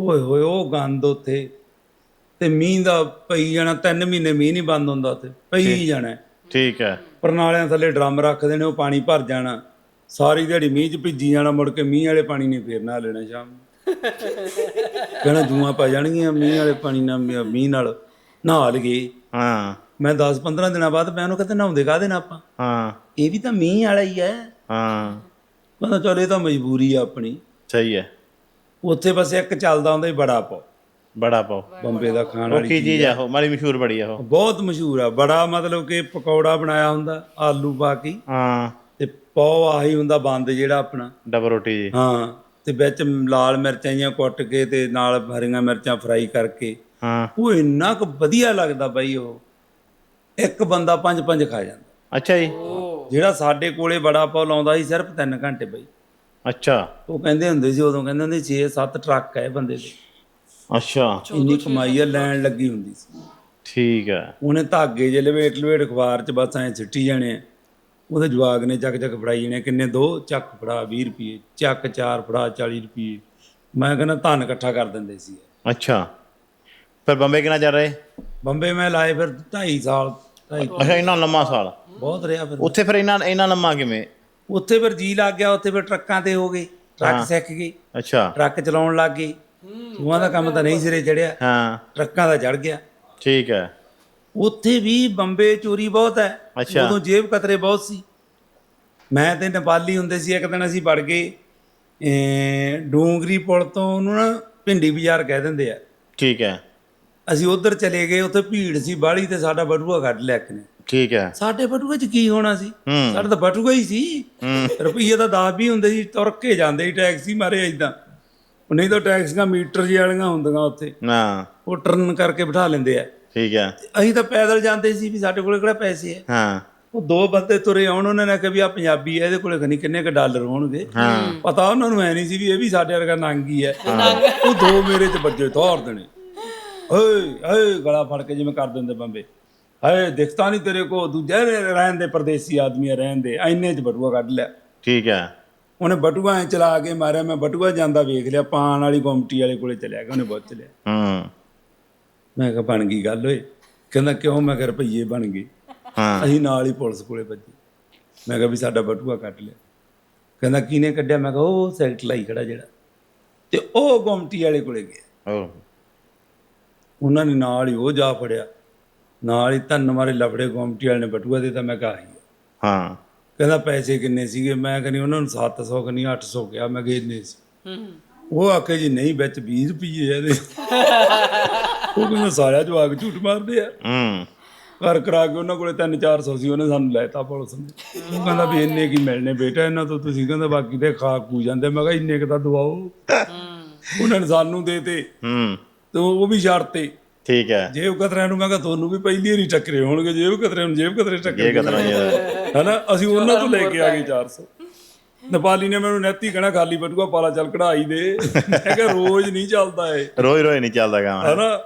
ਓਏ ਹੋਏ ਉਹ ਗੰਦ ਉੱਥੇ। ਤੇ ਮੀਂਹ ਦਾ ਪਈ ਜਾਣਾ ਤਿੰਨ ਮਹੀਨੇ ਮੀਂਹ ਨਹੀਂ ਬੰਦ ਹੁੰਦਾ ਉੱਥੇ। ਪਈ ਜਾਣਾ। ਠੀਕ ਹੈ। ਪਰਨਾਲਿਆਂ ਥੱਲੇ ਡਰਮ ਰੱਖਦੇ ਨੇ ਉਹ ਪਾਣੀ ਭਰ ਜਾਣਾ। ਸਾਰੀ ਦਿਹਾੜੀ ਮੀਂਹ 'ਚ ਭਿੱਜੀ ਜਾਣਾ ਮੁੜ ਕੇ ਮੀਂਹ ਵਾਲੇ ਪਾਣੀ ਨੇ ਫੇਰ ਨਹਾ ਲੈਣਾ ਸ਼ਾਮ ਨੂੰ। [laughs] ਕਹਿਣਾ ਜੂਆਂ ਪੈ ਜਾਣਗੀਆਂ ਮੀਂਹ ਵਾਲੇ ਪਾਣੀ ਨਾਲ ਮੀਂਹ- ਨਾਲ। ਨਹਾ ਲਗੇ ਹਾਂ। ਮੈਂ 10-15 ਦਿਨਾਂ ਬਾਅਦ ਮੈਂ ਉਹਨੂੰ ਕਹਿੰਦਾ ਨਹਾਉਂਦੇ ਕਾਹਦੇ ਨਾਲ ਆਪਾਂ? ਹਾਂ। ਇਹ ਵੀ ਤਾਂ ਮੀਂਹ ਵਾਲਾ ਹੀ ਹੈ। ਹਾਂ। ਕਹਿੰਦਾ ਚਲ ਇਹ ਤਾਂ ਮਜਬੂਰੀ ਆ ਆਪਣੀ। ਸਹੀ ਹੈ। ਉੱਥੇ ਬਸ ਇੱਕ ਚੱਲਦਾ ਹੁੰਦਾ ਹੀ ਬੜਾ ਪਾਓ। ਬੜਾ ਪਾਓ। ਬੰਬੇ ਦਾ ਖਾਣ ਉਹ ਵਾਲੀ ਕੀ ਚੀਜ਼ ਆ ਉਹ ਮਾੜੀ ਮਸ਼ਹੂਰ ਬੜੀ ਆ ਉਹ। ਬਹੁਤ ਮਸ਼ਹੂਰ ਆ। ਬੜਾ ਮਤਲਬ ਕਿ ਪਕੌੜਾ ਬਣਾਇਆ ਹੁੰਦਾ ਆਲੂ ਪਾ ਕੇ। ਹਾਂ। ਤੇ ਪਾਓ ਆਹੀ ਹੁੰਦਾ ਬੰਦ ਜਿਹੜਾ ਆਪਣਾ। ਡਬਲ ਰੋਟੀ ਜੀ। ਹਾਂ ਤੇ ਵਿੱਚ ਲਾਲ ਮਿਰਚਾਂ ਜੀਆਂ ਕੁੱਟ ਕੇ ਤੇ ਨਾਲ ਹਰੀਆਂ ਮਿਰਚਾਂ ਫਰਾਈ ਕਰਕੇ। ਹਾਂ। ਉਹ ਇੰਨਾ ਕੁ ਵਧੀਆ ਲੱਗਦਾ ਬਾਈ ਉਹ। ਇੱਕ ਬੰਦਾ ਪੰਜ ਪੰਜ ਖਾ ਜਾਂਦਾ। ਅੱਛਾ ਜੀ। ਜਿਹੜਾ ਸਾਡੇ ਕੋਲੇ ਬੜਾ ਪਾਓ ਲਾਉਂਦਾ ਸੀ ਸਿਰਫ 3 ਘੰਟੇ ਬਾਈ। ਅੱਛਾ। ਉਹ ਕਹਿੰਦੇ ਹੁੰਦੇ ਸੀ ਉਦੋਂ ਕਹਿੰਦੇ ਹੁੰਦੇ 6-7 ਟਰੱਕ ਹੈ ਬੰਦੇ ਦੇ। ਅੱਛਾ। ਇੰਨੀ ਕਮਾਈ ਆ ਲੈਣ ਲੱਗੀ ਹੁੰਦੀ ਸੀ। ਠੀਕ ਹੈ। ਉਹਨੇ ਧਾਗੇ ਜੇ ਲਵੇਟ ਲਵੇਟ ਅਖਬਾਰ ਚ ਬਸ ਐ ਸਿੱਟੀ ਜਾਣੇ ਆ। ਉਹਦੇ ਜਵਾਗ ਨੇ ਚੱਕ ਚੱਕ ਫੜਾਈ ਜਾਣੇ ਕਿੰਨੇ ਦੋ? ਚੱਕ ਫੜਾ 20 ਰੁਪਏ ਚੱਕ ਚਾਰ ਫੜਾ 40 ਰੁਪਏ। ਮੈਂ ਕਹਿੰਦਾ ਧਨ ਇਕੱਠਾ ਕਰ ਦਿੰਦੇ ਸੀ। ਅੱਛਾ। ਫਿਰ ਬੰਬੇ ਕਿੰਨਾ ਚੱਲ ਰਹੇ? ਬੰਬੇ ਮੈਂ ਲਾਏ ਫਿਰ 2.5 ਸਾਲ ਢਾਈ ਅੱਛਾ ਇੰਨਾ ਲੰਮਾ ਸਾਲ। ਬਹੁਤ ਰਿਹਾ ਫਿਰ। ਉੱਥੇ ਫਿਰ ਇੰਨਾ ਇੰਨਾ ਲੰਮਾ ਕਿਵੇਂ? ਉੱਥੇ ਫਿਰ ਜੀ ਲੱਗ ਗਿਆ ਉੱਥੇ ਫਿਰ ਟਰੱਕਾਂ ਤੇ ਹੋ ਗਏ ਟਰੱਕ ਸਿੱਖ ਗਏ। ਅੱਛਾ। ਟਰੱਕ ਚਲਾਉਣ ਲੱਗ ਗਏ। ਸੂਆਂ ਦਾ ਕੰਮ ਤਾਂ ਨਹੀਂ ਸਿਰੇ ਚੜਿਆ। ਹਾਂ। ਟਰੱਕਾਂ ਦਾ ਚੜ ਗਿਆ। ਠੀਕ ਹੈ। ਉੱਥੇ ਵੀ ਬੰਬੇ ਚੋਰੀ ਬਹੁਤ ਹੈ। ਉਦੋਂ ਜੇਬ ਕਤਰੇ ਬਹੁਤ ਸੀ। ਮੈਂ ਤੇ ਨੇਪਾਲੀ ਹੁੰਦੇ ਸੀ ਇੱਕ ਦਿਨ ਅਸੀਂ ਵੜ ਗਏ। ਡੂੰਗਰੀ ਪੁਲ ਤੋਂ ਉਹਨੂੰ ਨਾ ਭਿੰਡੀ ਬਾਜ਼ਾਰ ਕਹਿ ਦਿੰਦੇ ਆ। ਠੀਕ ਹੈ। ਅਸੀਂ ਉਧਰ ਚਲੇ ਗਏ ਉੱਥੇ ਭੀੜ ਸੀ ਬਾਹਲੀ ਤੇ ਸਾਡਾ ਬਟੂਆ ਕੱਢ ਲਿਆ ਇੱਕ ਨੇ। ਠੀਕ ਹੈ। ਸਾਡੇ ਬਟੂਏ 'ਚ ਕੀ ਹੋਣਾ ਸੀ? ਸਾਡਾ ਤਾਂ ਬਟੂਆ ਹੀ ਸੀ। ਰੁਪਈਏ ਤਾਂ 10 ਵੀ ਹੁੰਦੇ ਸੀ ਤੁਰ ਕੇ ਜਾਂਦੇ ਸੀ ਟੈਕਸੀ ਮਾਰੇ ਇਦਾਂ ਨਹੀਂ ਤਾਂ ਟੈਕਸੀਆਂ ਮੀਟਰ ਜਿਹੀ ਵਾਲੀਆਂ ਹੁੰਦੀਆਂ ਉੱਥੇ। ਨਾ ਉਹ ਟਰਨ ਕਰਕੇ ਬਿਠਾ ਲੈਂਦੇ ਆ। ਠੀਕ ਹੈ ਅਸੀਂ ਤਾਂ ਪੈਦਲ ਜਾਂਦੇ ਸੀ ਵੀ ਸਾਡੇ ਕੋਲੇ ਕਿਹੜਾ ਪੈਸੇ ਆ। ਹਾਂ। ਉਹ ਦੋ ਬੰਦੇ ਤੁਰੇ ਆਉਣ ਉਹਨਾਂ ਨੇ ਕਿਹਾ ਵੀ ਆ ਪੰਜਾਬੀ ਹੈ ਇਹਦੇ ਕੋਲੇ ਖਨੀ ਕਿੰਨੇ ਕ ਡਾਲਰ ਹੋਣਗੇ। ਪਤਾ ਉਹਨਾਂ ਨੂੰ ਐ ਨਹੀਂ ਸੀ ਵੀ ਇਹ ਵੀ ਸਾਡੇ ਵਰਗਾ ਨੰਗੀ ਹੈ ਉਹ ਦੋ ਮੇਰੇ ਚ ਵੱਜੇ ਧਾਰ ਦੇਣੇ। ਓਏ ਓਏ ਗਲਾ ਫੜ ਕੇ ਜਿਵੇਂ ਕਰ ਦਿੰਦੇ ਬੰਬੇ ਹਾਏ ਦਿਖਤਾ ਨਹੀਂ ਤੇਰੇ ਕੋ ਦੂਜੇ ਰਹਿਣ ਦੇ ਪਰਦੇਸੀ ਆਦਮੀ ਆ, ਰਹਿਣ ਦੇ। ਐਨੇ ਚ ਬਟੂਆ ਕੱਢ ਲਿਆ। ਠੀਕ ਹੈ ਉਹਨੇ ਬਟੂਆ ਐ ਚਲਾ ਕੇ ਮਾਰਿਆ ਮੈਂ ਬਟੂਆ ਜਾਂਦਾ ਵੇਖ ਲਿਆ ਪਾਣ ਵਾਲੀ ਗੁੰਮਟੀ ਵਾਲੇ ਕੋਲੇ ਚਲਿਆ ਗਿਆ ਉਹਨੇ ਬਹੁਤ ਚਲਿਆ। ਹੂੰ। ਮੈਂ ਕਿਹਾ ਬਣ ਗਈ ਗੱਲ ਓਏ। ਕਹਿੰਦਾ ਕਿਉਂ? ਮੈਂ ਕਿਹਾ ਰੁਪਈਏ ਬਣ ਗਏ। ਹਾਂ। ਅਸੀਂ ਨਾਲ ਹੀ ਪੁਲਿਸ ਕੋਲੇ ਭੱਜੇ। ਮੈਂ ਕਿਹਾ ਵੀ ਸਾਡਾ ਬਟੂਆ ਕੱਟ ਲਿਆ। ਕਹਿੰਦਾ ਕਿਹਨੇ ਕੱਢਿਆ? ਮੈਂ ਕਿਹਾ ਉਹ ਸੈਕਟ ਲਾਈ ਖੜਾ ਜਿਹੜਾ। ਤੇ ਉਹ ਗੁੰਮਟੀ ਵਾਲੇ ਕੋਲੇ ਗਿਆ। ਉਹ ਉਹਨਾਂ ਨੇ ਨਾਲ ਹੀ ਉਹ ਜਾ ਫੜਿਆ। ਨਾਲ ਹੀ ਧੰਨ ਮਾਰੇ ਲਫੜੇ ਗੁੰਮਟੀ ਵਾਲੇ ਨੇ ਬਟੂਆ ਦਿੱਤਾ ਮੈਂ ਕਿਹਾ। ਹਾਂ। ਕਹਿੰਦਾ ਪੈਸੇ ਕਿੰਨੇ ਸੀਗੇ? ਮੈਂ ਕਹਿੰਦੀ ਉਹਨਾਂ ਨੂੰ 700 ਕਿ ਨਹੀਂ 800 ਕਿਹਾ ਮੈਂ ਕਿਹਾ ਇੰਨੇ ਸੀ। ਉਹ ਆਖੇ ਜੀ ਨਹੀਂ ਵਿੱਚ 20 ਰੁਪਏ ਇਹਦੇ। ਉਹ ਕਹਿੰਦਾ ਸਾਰਿਆਂ ਜਵਾਕ ਝੂਠ ਮਾਰਦੇ ਆ। ਹੂੰ। ਕਰ ਕਰਾ ਕੇ ਉਹਨਾਂ ਕੋਲੇ 3-400 ਸੀ ਉਹਨੇ ਸਾਨੂੰ ਲੈਤਾ ਪੁਲਿਸ ਨੇ। ਉਹ ਕਹਿੰਦਾ ਵੀ ਇੰਨੇ ਕੀ ਮਿਲਨੇ ਬੇਟਾ ਇਹਨਾਂ ਤੋਂ ਤੁਸੀਂ ਕਹਿੰਦਾ ਬਾਕੀ ਤੇ ਖਾ ਕੂ ਜਾਂਦੇ। ਮੈਂ ਕਿਹਾ ਇੰਨੇ ਕੁ ਤਾਂ ਦਵਾਓ। ਉਹਨਾਂ ਨੇ ਸਾਨੂੰ ਦੇਤੇ ਹੂੰ। ਤੇ ਉਹ ਵੀ ਛੱਡਤੇ ਠੀਕ ਹੈ। ਜੇਬ ਕਤਰਿਆਂ ਨੂੰ ਮੈਂ ਕਿਹਾ ਤੁਹਾਨੂੰ ਵੀ ਪਹਿਲੀ ਵਾਰੀ ਟੱਕਰੇ ਹੋਣਗੇ ਜੇਬ ਕਤਰਿਆਂ ਨੂੰ ਜੇਬ ਕਤਰੇ ਟੱਕਰੇ ਇਹ ਕਤਰਾ ਜੀ ਹਨਾ? ਅਸੀਂ ਉਹਨਾਂ ਤੋਂ ਲੈ ਕੇ ਆ ਗਏ 400 ਨੇਪਾਲੀ ਨੇ ਮੈਨੂੰ ਨੈਤੀ ਕਹਿਣਾ ਖਾਲੀ ਬਟੂਆ ਪਾਲਾ ਚੱਲ ਕਢਾਈ ਦੇ। ਮੈਂ ਕਿਹਾ ਰੋਜ਼ ਨਹੀਂ ਚੱਲਦਾ ਇਹ। ਰੋਜ਼ ਰੋਜ਼ ਨਹੀਂ ਚੱਲਦਾ ਕੰਮ। ਹਨਾ?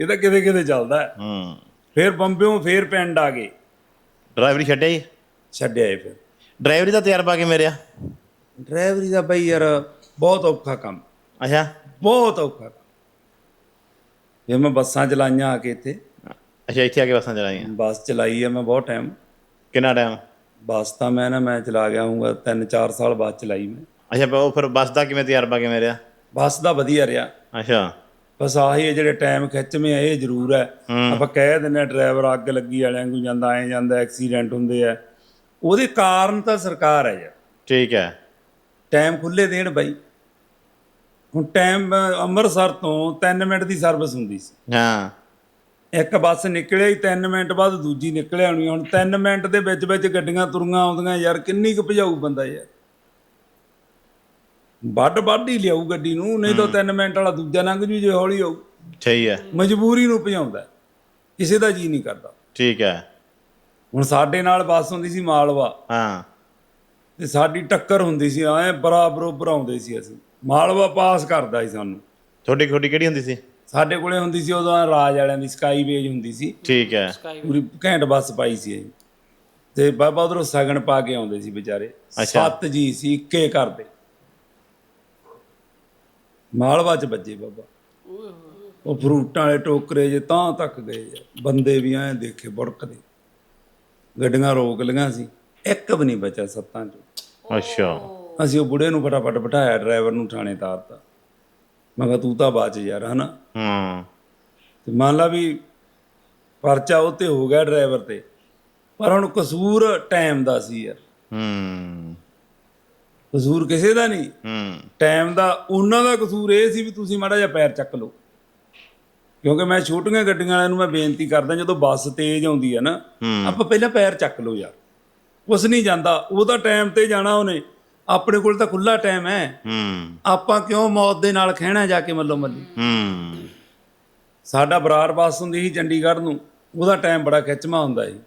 ਇਹ ਤਾਂ ਕਿਤੇ ਕਿਤੇ ਚੱਲਦਾ ਹੈ। ਹੂੰ। ਫਿਰ ਬੰਬਿਓਂ ਫੇਰ ਪਿੰਡ ਆ ਗਏ। ਡਰਾਈਵਰੀ ਛੱਡਿਆ ਜੀ? ਛੱਡਿਆ ਇਹ ਫਿਰ। ਡਰਾਈਵਰੀ ਦਾ ਤਜਰਬਾ ਕਿਵੇਂ ਰਿਹਾ? ਡਰਾਈਵਰੀ ਦਾ ਬਈ ਯਾਰ ਬਹੁਤ ਔਖਾ ਕੰਮ। ਅੱਛਾ। ਬਹੁਤ ਔਖਾ ਕੰਮ। ਜੇ ਮੈਂ ਬੱਸਾਂ ਚਲਾਈਆਂ ਆ ਕੇ ਇੱਥੇ। ਅੱਛਾ ਇੱਥੇ ਆ ਕੇ ਬੱਸਾਂ ਚਲਾਈਆਂ? ਬੱਸ ਚਲਾਈ ਆ ਮੈਂ ਬਹੁਤ ਟਾਈਮ ਕਿੰਨਾ ਟਾਈਮ ਬੱਸ ਤਾਂ ਮੈਂ ਨਾ ਮੈਂ ਚਲਾ ਗਿਆ ਹੂੰਗਾ 3-4 ਸਾਲ ਬਾਅਦ ਚਲਾਈ ਮੈਂ। ਅੱਛਾ ਪਰ ਉਹ ਫਿਰ ਬੱਸ ਦਾ ਕਿਵੇਂ ਤਜਰਬਾ ਕਿਵੇਂ ਰਿਹਾ? ਬੱਸ ਦਾ ਵਧੀਆ ਰਿਹਾ। ਅੱਛਾ। ਬਸ ਆਹੀ ਹੈ ਜਿਹੜੇ ਟਾਈਮ ਖਿੱਚਵੇਂ ਆ ਇਹ ਜ਼ਰੂਰ ਹੈ। ਆਪਾਂ ਕਹਿ ਆ ਡਰਾਈਵਰ ਅੱਗ ਲੱਗੀ ਵਾਲਿਆਂ ਨੂੰ ਜਾਂਦਾ ਐ ਜਾਂਦਾ ਐਕਸੀਡੈਂਟ ਹੁੰਦੇ ਆ। ਉਹਦੇ ਕਾਰਨ ਤਾਂ ਸਰਕਾਰ ਹੈ ਯਾਰ। ਠੀਕ ਹੈ। ਟਾਈਮ ਖੁੱਲੇ ਦੇਣ ਬਾਈ। ਹੁਣ ਟਾਈਮ ਅੰਮ੍ਰਿਤਸਰ ਤੋਂ 3 ਮਿੰਟ ਦੀ ਸਰਵਿਸ ਹੁੰਦੀ ਸੀ। ਹਾਂ। ਇੱਕ ਬੱਸ ਨਿਕਲਿਆ ਹੀ 3 ਮਿੰਟ ਬਾਅਦ ਦੂਜੀ ਨਿਕਲਿਆ ਹੋਣੀ। ਹੁਣ 3 ਮਿੰਟ ਦੇ ਵਿੱਚ ਵਿੱਚ ਗੱਡੀਆਂ ਤੁਰੀਆਂ ਆਉਂਦੀਆਂ ਯਾਰ ਕਿੰਨੀ ਕੁ ਭਜਾਊ ਬੰਦਾ ਯਾਰ। ਵੱਡ ਵੱਡ ਹੀ ਲਿਆਊ ਗੱਡੀ ਨੂੰ ਨਹੀਂ ਤਾਂ 3 ਮਿੰਟ ਵਾਲਾ ਦੂਜਾ ਲੰਘ ਜੂ ਜੇ ਹੌਲੀ ਹੋਊ। ਸਹੀ ਹੈ। ਮਜਬੂਰੀ ਨੂੰ ਭਜਾਉਂਦਾ ਕਿਸੇ ਦਾ ਜੀ ਨਹੀਂ ਕਰਦਾ। ਠੀਕ ਹੈ। ਹੁਣ ਸਾਡੇ ਨਾਲ ਬੱਸ ਹੁੰਦੀ ਸੀ ਮਾਲਵਾ। ਹਾਂ। ਤੇ ਸਾਡੀ ਟੱਕਰ ਹੁੰਦੀ ਸੀ ਐ ਬਰਾਬਰੋਂ ਭਰਾਉਂਦੇ ਸੀ ਅਸੀਂ। ਮਾਲਵਾ ਪਾਸ ਕਰਦਾ ਸੀ ਸਾਨੂੰ। ਤੁਹਾਡੀ ਖੋਡੀ ਕਿਹੜੀ ਹੁੰਦੀ ਸੀ? ਸਾਡੇ ਕੋਲੇ ਹੁੰਦੀ ਸੀ ਉਦੋਂ ਰਾਜ ਵਾਲਿਆਂ ਦੀ ਸਕਾਈ ਵੇਜ ਹੁੰਦੀ ਸੀ। ਠੀਕ ਹੈ। ਪੂਰੀ ਘੈਂਟ ਬੱਸ ਪਾਈ ਸੀ ਤੇ ਬਾਬਾ ਉਧਰੋਂ ਸਗਣ ਪਾ ਕੇ ਆਉਂਦੇ ਸੀ ਵਿਚਾਰੇ। ਅੱਛਾ। ਸੱਤ ਜੀ ਸੀ ਇੱਕੇ ਕਰਦੇ ਮਾਲਵਾ ਚ ਵੱਜੇ ਬਾਬਾ। ਉਹ ਫਰੂਟਾਂ ਵਾਲੇ ਟੋਕਰੇ ਜੇ ਤਾਂ ਤੱਕ ਗਏ। ਬੰਦੇ ਵੀ ਐਂ ਦੇਖੇ ਬੁੜਕਦੇ ਗੱਡੀਆਂ ਰੋਕ ਲਈਆਂ ਸੀ। ਇੱਕ ਵੀ ਨਹੀਂ ਬਚਿਆ ਸੱਤਾਂ ਚੋਂ। ਅੱਛਾ। ਅਸੀਂ ਉਹ ਬੁੜੇ ਨੂੰ ਫਟਾਫਟ ਬਿਠਾਇਆ ਡਰਾਈਵਰ ਨੂੰ ਥਾਣੇ ਤਾਰਤਾ। ਮੈਂ ਕਿਹਾ ਤੂੰ ਤਾਂ ਬਚ ਯਾਰ ਹਨਾ? ਹਾਂ। ਤੇ ਮੰਨ ਲਾ ਵੀ ਪਰਚਾ ਉਹ ਤੇ ਹੋ ਗਿਆ ਡਰਾਈਵਰ ਤੇ ਪਰ ਹੁਣ ਕਸੂਰ ਟਾਈਮ ਦਾ ਸੀ ਯਾਰ। ਹੂੰ। ਕਸੂਰ ਕਿਸੇ ਦਾ ਨਹੀਂ। ਹੂੰ। ਟਾਈਮ ਦਾ ਉਹਨਾਂ ਦਾ ਕਸੂਰ ਇਹ ਸੀ ਵੀ ਤੁਸੀਂ ਮਾੜਾ ਜਿਹਾ ਪੈਰ ਚੱਕ ਲਓ। ਕਿਉਂਕਿ ਮੈਂ ਛੋਟੀਆਂ ਗੱਡੀਆਂ ਵਾਲਿਆਂ ਨੂੰ ਮੈਂ ਬੇਨਤੀ ਕਰਦਾ ਜਦੋਂ ਬੱਸ ਤੇਜ਼ ਆਉਂਦੀ ਹੈ ਨਾ ਆਪਾਂ ਪਹਿਲਾਂ ਪੈਰ ਚੱਕ ਲਓ ਯਾਰ। ਕੁਛ ਨਹੀਂ ਜਾਂਦਾ ਉਹਦਾ ਟਾਈਮ ਤੇ ਜਾਣਾ ਉਹਨੇ। ਆਪਣੇ ਕੋਲ ਤਾਂ ਖੁੱਲਾ ਟਾਈਮ ਹੈ। ਹੂੰ। ਆਪਾਂ ਕਿਉਂ ਮੌਤ ਦੇ ਨਾਲ ਖਹਿਣਾ ਜਾ ਕੇ ਮੱਲੋ ਮੱਲੀ? ਹੂੰ। ਸਾਡਾ ਬਰਾਰ ਬੱਸ ਹੁੰਦੀ ਸੀ ਚੰਡੀਗੜ੍ਹ ਨੂੰ। ਉਹਦਾ ਟਾਈਮ ਬੜਾ ਖਿੱਚਮਾ ਹੁੰਦਾ ਸੀ।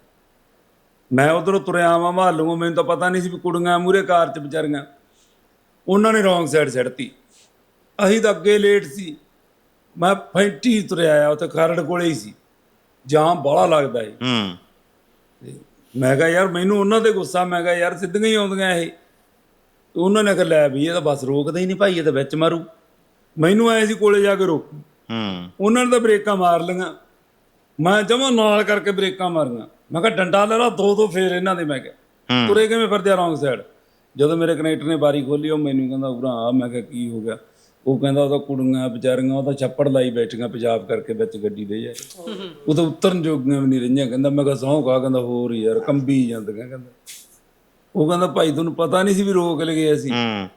ਮੈਂ ਉਧਰੋਂ ਤੁਰਿਆ ਆਵਾਂ ਮਾਲੂਗਾ ਮੈਨੂੰ ਤਾਂ ਪਤਾ ਨਹੀਂ ਸੀ ਵੀ ਕੁੜੀਆਂ ਮੂਰੇ ਕਾਰ 'ਚ ਵਿਚਾਰੀਆਂ। ਉਹਨਾਂ ਨੇ ਰੋਂਗ ਸਾਈਡ ਛੱਡਤੀ। ਅਸੀਂ ਤਾਂ ਅੱਗੇ ਲੇਟ ਸੀ। ਮੈਂ ਫੈਂਟੀ ਤੁਰਿਆ ਆ ਉੱਥੇ ਖਰੜ ਕੋਲੇ ਹੀ ਸੀ। ਜਾਮ ਬੜਾ ਲੱਗਦਾ ਸੀ। ਹੂੰ। ਮੈਂ ਕਿਹਾ ਯਾਰ ਮੈਨੂੰ ਉਹਨਾਂ ਤੇ ਗੁੱਸਾ ਮੈਂ ਕਿਹਾ ਯਾਰ ਸਿੱਧੀਆਂ ਹੀ ਆਉਂਦੀਆਂ ਇਹ। ਤੇ ਉਹਨਾਂ ਨੇ ਕਿਹਾ ਲੈ ਵੀ ਇਹ ਤਾਂ ਬਸ ਰੋਕਦਾ ਹੀ ਨਹੀਂ ਭਾਈ ਇਹ ਤਾਂ ਵਿੱਚ ਮਾਰੂ। ਮੈਨੂੰ ਆਏ ਸੀ ਕੋਲੇ ਜਾ ਕੇ ਰੋਕ। ਹੂੰ। ਉਹਨਾਂ ਨੇ ਤਾਂ ਬ੍ਰੇਕਾਂ ਮਾਰ ਲਈਆਂ। ਮੈਂ ਜਮਾਂ ਨਾਲ ਕਰਕੇ ਬ੍ਰੇਕਾਂ ਮਾਰੀਆਂ। ਮੈਂ ਕਿਹਾ ਡੰਡਾ ਲੈ ਲਾ ਦੋ ਦੋ ਫੇਰ ਇਹਨਾਂ ਦੇ ਮੈਂ ਕਿਹਾ। ਤੁਰੇ ਕਿਵੇਂ ਫਿਰਦੇ ਆ ਰੌਂਗ ਸਾਈਡ ਜਦੋਂ ਮੇਰੇ ਕਨੈਕਟਰ ਨੇ ਬਾਰੀ ਖੋਲੀ ਉਹ ਮੈਨੂੰ ਕਹਿੰਦਾ ਉਰਾ ਆ। ਮੈਂ ਕਿਹਾ ਕੀ ਹੋ ਗਿਆ? ਉਹ ਕਹਿੰਦਾ ਉਹ ਤਾਂ ਕੁੜੀਆਂ ਵਿਚਾਰੀਆਂ ਉਹ ਤਾਂ ਛੱਪੜ ਲਾਈ ਬੈਠੀਆਂ ਪੰਜਾਬ ਕਰਕੇ ਵਿੱਚ ਗੱਡੀ ਦੇ ਯਾਰ। ਉਹ ਤਾਂ ਉਤਰਨ ਜੋਗੀਆਂ ਵੀ ਨਹੀਂ ਰਹੀਆਂ। ਕਹਿੰਦਾ ਮੈਂ ਕਿਹਾ ਸਹੁੰ ਖਾ ਕਹਿੰਦਾ ਹੋਰ ਯਾਰ ਕੰਬੀ ਜਾਂਦੀਆਂ। ਕਹਿੰਦਾ ਉਹ ਕਹਿੰਦਾ ਭਾਈ ਤੁਹਾਨੂੰ ਪਤਾ ਨਹੀਂ ਸੀ ਵੀ ਰੋਕ ਲਗੇ ਅਸੀਂ। ਹੂੰ।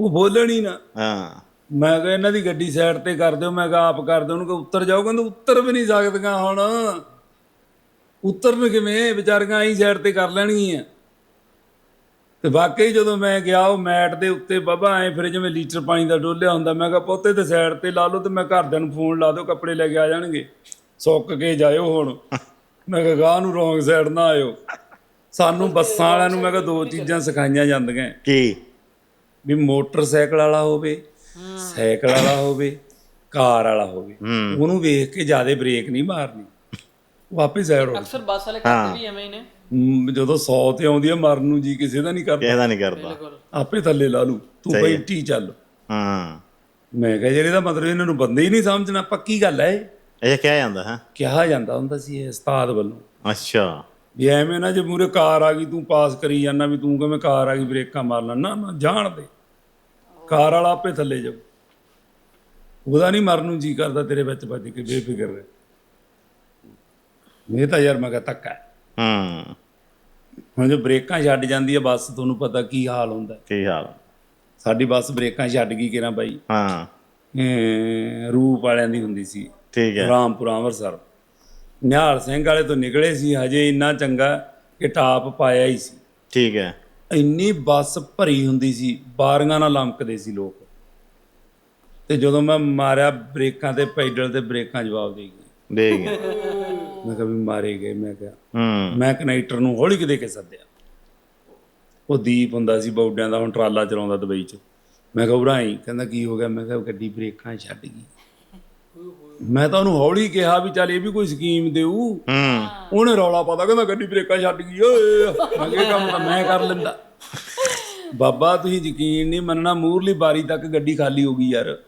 ਉਹ ਬੋਲਣ ਹੀ ਨਾ। ਹਾਂ। ਮੈਂ ਕਿਹਾ ਇਹਨਾਂ ਦੀ ਗੱਡੀ ਸਾਈਡ ਤੇ ਕਰ ਦਿਓ ਮੈਂ ਕਿਹਾ ਆਪ ਕਰ ਦਿਓ। ਉਹਨੂੰ ਕਿ ਉੱਤਰ ਜਾਓ। ਕਹਿੰਦੇ ਉੱਤਰ ਵੀ ਨਹੀਂ ਸਕਦੀਆਂ ਹੁਣ। ਉਤਰਨ ਕਿਵੇਂ? ਵਿਚਾਰੀਆਂ ਆਈ ਸਾਈਡ ਤੇ ਕਰ ਲੈਣਗੀਆਂ। ਤੇ ਵਾਕਈ ਜਦੋਂ ਮੈਂ ਗਿਆ ਉਹ ਮੈਟ ਦੇ ਉੱਤੇ ਬਾਬਾ ਐ ਫਿਰ ਜਿਵੇਂ ਲੀਟਰ ਪਾਣੀ ਦਾ ਡੋਲਿਆ ਹੁੰਦਾ ਮੈਂ ਕਿਹਾ ਪੋਤੇ ਤੇ ਸਾਈਡ ਤੇ ਲਾ ਲਓ ਤੇ ਮੈਂ ਘਰਦਿਆਂ ਨੂੰ ਫੋਨ ਲਾ ਦਿਓ ਕੱਪੜੇ ਲੈ ਕੇ ਆ ਜਾਣਗੇ। ਸੁੱਕ ਕੇ ਜਾਇਓ ਹੁਣ। ਮੈਂ ਕਿਹਾ ਗਾਹ ਨੂੰ ਰੋਂਗ ਸਾਈਡ ਨਾ ਆਇਓ। ਸਾਨੂੰ ਬੱਸਾਂ ਵਾਲਿਆਂ ਨੂੰ ਮੈਂ ਕਿਹਾ ਦੋ ਚੀਜ਼ਾਂ ਸਿਖਾਈਆਂ ਜਾਂਦੀਆਂ। ਕੀ? ਵੀ ਮੋਟਰਸਾਈਕਲ ਵਾਲਾ ਹੋਵੇ ਸਾਈਕਲ ਵਾਲਾ ਹੋਵੇ ਕਾਰ ਵਾਲਾ ਹੋਵੇ। ਉਹਨੂੰ ਵੇਖ ਕੇ ਜ਼ਿਆਦਾ ਬ੍ਰੇਕ ਨਹੀਂ ਮਾਰਨੀ। ਵਾਪਸ ਸਾਈਡ ਹੋ ਅਕਸਰ ਬੱਸ ਵਾਲੇ ਕਰਦੇ ਵੀ ਐਵੇਂ ਹੀ ਨੇ। ਜਦੋਂ 100 ਤੇ ਆਉਂਦੀ ਹੈ ਮਰਨ ਨੂੰ ਜੀ ਕਿਸੇ ਦਾ ਨਹੀਂ ਕਰਦਾ। ਕਿਸੇ ਦਾ ਨਹੀਂ ਕਰਦਾ। ਆਪੇ ਥੱਲੇ ਲਾ ਲੂ ਤੂੰ। ਬੈਠੀ ਚੱਲ। ਹਾਂ। ਮੈਂ ਕਿਹਾ ਜਿਹੜੇ ਦਾ ਮਤਲਬ ਇਹਨਾਂ ਨੂੰ ਬੰਦੇ ਹੀ ਨਹੀਂ ਸਮਝਣਾ। ਪੱਕੀ ਗੱਲ ਹੈ ਇਹ। ਇਹ ਕਿਹਾ ਜਾਂਦਾ ਹੈ। ਕਿਹਾ ਜਾਂਦਾ ਹੁੰਦਾ ਸੀ ਇਹ ਉਸਤਾਦ ਵੱਲੋਂ। ਅੱਛਾ। ਵੀ ਐਵੇਂ ਨਾ ਜੇ ਮੂਰੇ ਕਾਰ ਆ ਗਈ ਤੂੰ ਪਾਸ ਕਰੀ ਜਾਂਦਾ ਵੀ ਤੂੰ ਕਿਵੇਂ ਕਾਰ ਆ ਗਈ ਬ੍ਰੇਕਾਂ ਮਾਰ ਲੈ ਨਾ ਨਾ ਜਾਣ ਦੇ। ਕਾਰ ਵਾਲਾ ਆਪੇ ਥੱਲੇ ਜਾਊ। ਉਹਦਾ ਨਹੀਂ ਮਰਨ ਨੂੰ ਜੀ ਕਰਦਾ ਤੇਰੇ ਵਿੱਚ ਵੱਜ ਕੇ ਬੇਫਿਕਰ ਰਹਿ। ਇਹ ਤਾਂ ਯਾਰ ਮੈਂ ਕਿਹਾ ਹੈ। ਹੂੰ। ਹੁਣ ਜੇ ਬ੍ਰੇਕਾਂ ਛੱਡ ਜਾਂਦੀ ਹੈ ਬੱਸ ਤੁਹਾਨੂੰ ਪਤਾ ਕੀ ਹਾਲ ਹੁੰਦਾ। ਕੀ ਹਾਲ? ਸਾਡੀ ਬੱਸ ਬ੍ਰੇਕਾਂ ਛੱਡ ਗਈ ਕਿਰਾਂ ਬਾਈ। ਹਾਂ ਰੂਪ ਵਾਲਿਆਂ ਦੀ ਹੁੰਦੀ ਸੀ। ਠੀਕ ਹੈ। ਰਾਮਪੁਰ ਅੰਮ੍ਰਿਤਸਰ। ਨਿਹਾਲ ਸਿੰਘ ਵਾਲੇ ਤੋਂ ਨਿਕਲੇ ਸੀ ਹਜੇ ਇੰਨਾ ਚੰਗਾ ਕਿ ਟਾਪ ਪਾਇਆ ਹੀ ਸੀ। ਠੀਕ ਹੈ। ਇੰਨੀ ਬੱਸ ਭਰੀ ਹੁੰਦੀ ਸੀ ਬਾਰੀਆਂ ਨਾਲ ਲੰਕਦੇ ਸੀ ਲੋਕ। ਤੇ ਜਦੋਂ ਮੈਂ ਮਾਰਿਆ ਬ੍ਰੇਕਾਂ ਤੇ ਪੈਡਲ ਤੇ ਬ੍ਰੇਕਾਂ ਜਵਾਬ ਦੇ ਗਈ ਦੇ ਗਿਆ ਮੈਂ ਕਿਹਾ ਵੀ ਮਾਰੇ ਗਏ ਮੈਂ ਕਿਹਾ। ਹੂੰ। ਮੈਂ ਕਨੈਕਟਰ ਨੂੰ ਹੌਲੀ ਕਿਤੇ ਕੇ ਸੱਦਿਆ। ਉਹ ਦੀਪ ਹੁੰਦਾ ਸੀ ਬੌਡਿਆਂ ਦਾ ਹੁਣ ਟਰਾਲਾ ਚਲਾਉਂਦਾ ਦੁਬਈ 'ਚ। ਮੈਂ ਕਿਹਾ ਉਰਾਈ ਕਹਿੰਦਾ ਕੀ ਹੋ ਗਿਆ? ਮੈਂ ਕਿਹਾ ਗੱਡੀ ਬ੍ਰੇਕਾਂ ਛੱਡ ਗਈ। ਮੈਂ ਤਾਂ ਉਹਨੂੰ ਹੌਲੀ ਕਿਹਾ ਵੀ ਚੱਲ ਇਹ ਵੀ ਕੋਈ ਸਕੀਮ ਦੇਊ। ਹੂੰ। ਉਹਨੇ ਰੌਲਾ ਪਾਤਾ ਕਹਿੰਦਾ ਗੱਡੀ ਬ੍ਰੇਕਾਂ ਛੱਡ ਗਈ ਓਏ। ਮੈਂ ਕਿਹਾ ਕੰਮ ਤਾਂ ਮੈਂ ਕਰ ਲੈਂਦਾ। ਬਾਬਾ ਤੁਸੀਂ ਯਕੀਨ ਨਹੀਂ ਮੰਨਣਾ ਮੂਰਲੀ ਬਾਰੀ ਤੱਕ ਗੱਡੀ ਖਾਲੀ ਹੋ ਗਈ ਯਾਰ।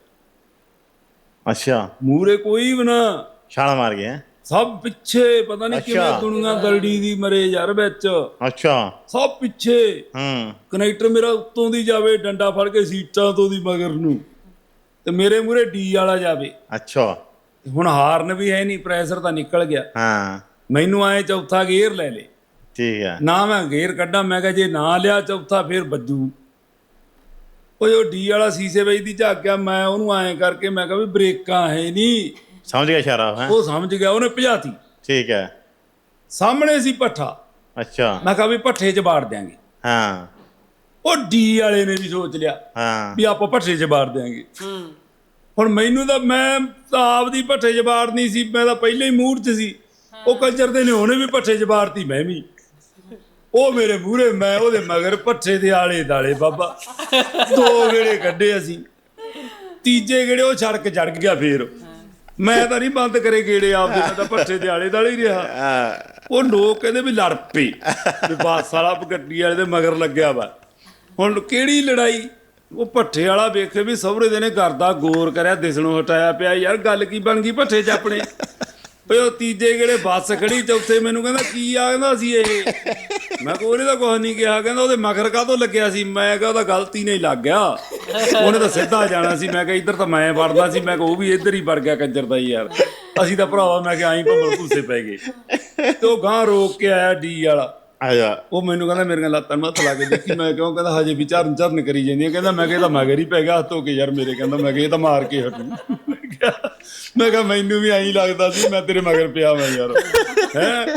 ਅੱਛਾ। ਮੂਰੇ ਕੋਈ ਵੀ ਨਾ। ਛਾਲ ਮਾਰ ਗਿਆ ਸਭ ਪਿੱਛੇ ਪਤਾ ਨਹੀਂ ਕਿਵੇਂ। ਦੁਨੀਆ ਗਲੜੀ ਦੀ ਮਰੇ ਯਾਰ ਵਿੱਚ। ਅੱਛਾ। ਸਭ ਪਿੱਛੇ। ਹੂੰ। ਕਨੈਕਟਰ ਮੇਰਾ ਉੱਤੋਂ ਦੀ ਜਾਵੇ ਡੰਡਾ ਫੜ ਕੇ ਸੀਟਾਂ ਤੋਂ ਦੀ ਮਗਰ ਨੂੰ। ਤੇ ਮੇਰੇ ਮੂਰੇ ਡੀ ਵਾਲਾ ਜਾਵੇ। ਅੱਛਾ। ਹੁਣ ਹਾਰਨ ਵੀ ਹੈ ਨਹੀਂ ਪ੍ਰੈਸ਼ਰ ਤਾਂ ਨਿਕਲ ਗਿਆ। ਹਾਂ। ਮੈਨੂੰ ਆਏ ਚੌਥਾ ਗੇਅਰ ਲੈ ਲੇ। ਠੀਕ ਹੈ ਨਾ ਮੈਂ ਗੇਅਰ ਕੱਢਾਂ ਮੈਂ ਕਿਹਾ ਜੇ ਨਾ ਲਿਆ ਚੌਥਾ ਫਿਰ ਵੱਜੂ। ਉਹ ਡੀ ਵਾਲਾ ਸੀਸੇ ਵਿੱਚ ਦੀ ਝਾਕਿਆ ਮੈਂ ਉਹਨੂੰ ਐਂ ਕਰਕੇ ਮੈਂ ਕਿਹਾ ਵੀ ਬ੍ਰੇਕਾਂ ਹੈ ਨਹੀਂ। ਸਮਝ ਗਿਆ ਇਸ਼ਾਰਾ ਹੈ ਉਹ ਸਮਝ ਗਿਆ ਉਹਨੇ ਭਜਾਤੀ। ਠੀਕ ਹੈ ਸਾਹਮਣੇ ਸੀ ਪੱਠਾ। ਅੱਛਾ। ਮੈਂ ਕਿਹਾ ਵੀ ਪੱਠੇ 'ਚ ਬਾੜ ਦਿਆਂਗੇ। ਹਾਂ। ਉਹ ਡੀ ਵਾਲੇ ਨੇ ਵੀ ਸੋਚ ਲਿਆ ਹਾਂ। ਵੀ ਆਪਾਂ ਭੱਠੇ 'ਚ ਬਾੜ ਦਿਆਂਗੇ। ਹੁਣ ਮੈਨੂੰ ਤਾਂ ਮੈਂ ਤਾਂ ਆਪਦੀ ਭੱਠੇ 'ਚ ਬਾੜਨੀ ਸੀ ਮੈਂ ਤਾਂ ਪਹਿਲਾਂ ਹੀ ਮੂਡ 'ਚ ਸੀ ਉਹ ਕੰਜਰ ਦੇ ਨੇ ਉਹਨੇ ਵੀ ਭੱਠੇ ਬਾੜਤੀ ਮੈਂ ਵੀ। ਉਹ ਮੇਰੇ ਮੂਹਰੇ ਮੈਂ ਉਹਦੇ ਮਗਰ ਭੱਠੇ ਦੇ ਆਲੇ ਦਾਲੇ ਬਾਬਾ। ਦੋ ਗੇੜੇ ਕੱਢੇ ਅਸੀਂ। ਤੀਜੇ ਗੇੜੇ ਉਹ ਸੜਕ ਚੜ ਗਿਆ ਫੇਰ। ਮੈਂ ਤਾਂ ਨਹੀਂ ਬੰਦ ਕਰੇ ਗੇੜੇ ਆਪਦੇ ਮੈਂ ਤਾਂ ਭੱਠੇ ਦੇ ਆਲੇ ਦਾਲੇ ਹੀ ਰਿਹਾ। ਉਹ ਲੋਕ ਕਹਿੰਦੇ ਵੀ ਲੜ ਪਈ ਵੀ ਬੱਸ ਵਾਲਾ ਗੱਡੀ ਵਾਲੇ ਦੇ ਮਗਰ ਲੱਗਿਆ ਵਾ। ਹੁਣ ਕਿਹੜੀ ਲੜਾਈ? ਉਹ ਭੱਠੇ ਵਾਲਾ ਵੇਖੇ ਵੀ ਸਹੁਰੇ ਦੇ ਨੇ ਘਰ ਦਾ ਗੌਰ ਕਰਿਆ ਦਿਸਣੋਂ ਹਟਾਇਆ ਪਿਆ ਯਾਰ ਗੱਲ ਕੀ ਬਣ ਗਈ ਭੱਠੇ 'ਚ ਆਪਣੇ? [laughs] ਓਏ ਉਹ ਤੀਜੇ ਕਿਹੜੇ ਬੱਸ ਖੜੀ ਚੌਥੇ ਮੈਨੂੰ ਕਹਿੰਦਾ ਕੀ ਆ? ਕਹਿੰਦਾ ਸੀ ਇਹ। ਮੈਂ ਕਿਹਾ ਉਹਨੇ ਤਾਂ ਕੁਝ ਨਹੀਂ ਕਿਹਾ। ਕਹਿੰਦਾ ਉਹਦੇ ਮਗਰ ਕਾਹਤੋਂ ਲੱਗਿਆ ਸੀ? ਮੈਂ ਕਿਹਾ ਉਹਦਾ ਗਲਤੀ ਨਹੀਂ ਲੱਗ ਗਿਆ। ਉਹਨੇ ਤਾਂ ਸਿੱਧਾ ਜਾਣਾ ਸੀ। ਮੈਂ ਕਿਹਾ ਇੱਧਰ ਤਾਂ ਮੈਂ ਵੜਦਾ ਸੀ। ਮੈਂ ਕਿਹਾ ਉਹ ਵੀ ਇੱਧਰ ਹੀ ਵੜ ਗਿਆ ਕੰਜਰ ਦਾ ਯਾਰ। ਅਸੀਂ ਤਾਂ ਭਰਾਵਾ ਮੈਂ ਕਿਹਾ ਆਈ ਭੰਬਲ ਭੂਸੇ ਪੈ ਗਏ। ਤੇ ਉਹ ਗਾਂ ਰੋਕ ਕੇ ਆਇਆ ਡੀ ਵਾਲਾ। ਆ ਜਾ ਉਹ ਮੈਨੂੰ ਕਹਿੰਦਾ ਮੇਰੀਆਂ ਲੱਤਾਂ ਨੂੰ ਹੱਥ ਲਾ ਕੇ ਦੇਖੀ। ਮੈਂ ਕਿਉਂ ਕਹਿੰਦਾ ਹਜੇ ਵੀ ਚਰਨ ਚਰਨ ਕਰੀ ਜਾਂਦੀ ਹੈ ਕਹਿੰਦਾ ਮੈਂ ਕਿਹਾ ਤਾਂ ਮਗਰ ਹੀ ਪੈ ਗਿਆ ਹੱਥ ਕੇ ਯਾਰ ਮੇਰੇ ਕਹਿੰਦਾ ਮੈਂ ਕਿਹਾ ਇਹ ਤਾਂ ਮਾਰ ਕੇ ਹਟੂ। ਮੈਂ ਕਿਹਾ ਮੈਨੂੰ ਵੀ ਐਂ ਲੱਗਦਾ ਸੀ ਮੈਂ ਤੇਰੇ ਮਗਰ ਪਿਆ ਮੈਂ ਯਾਰ। ਹੈ?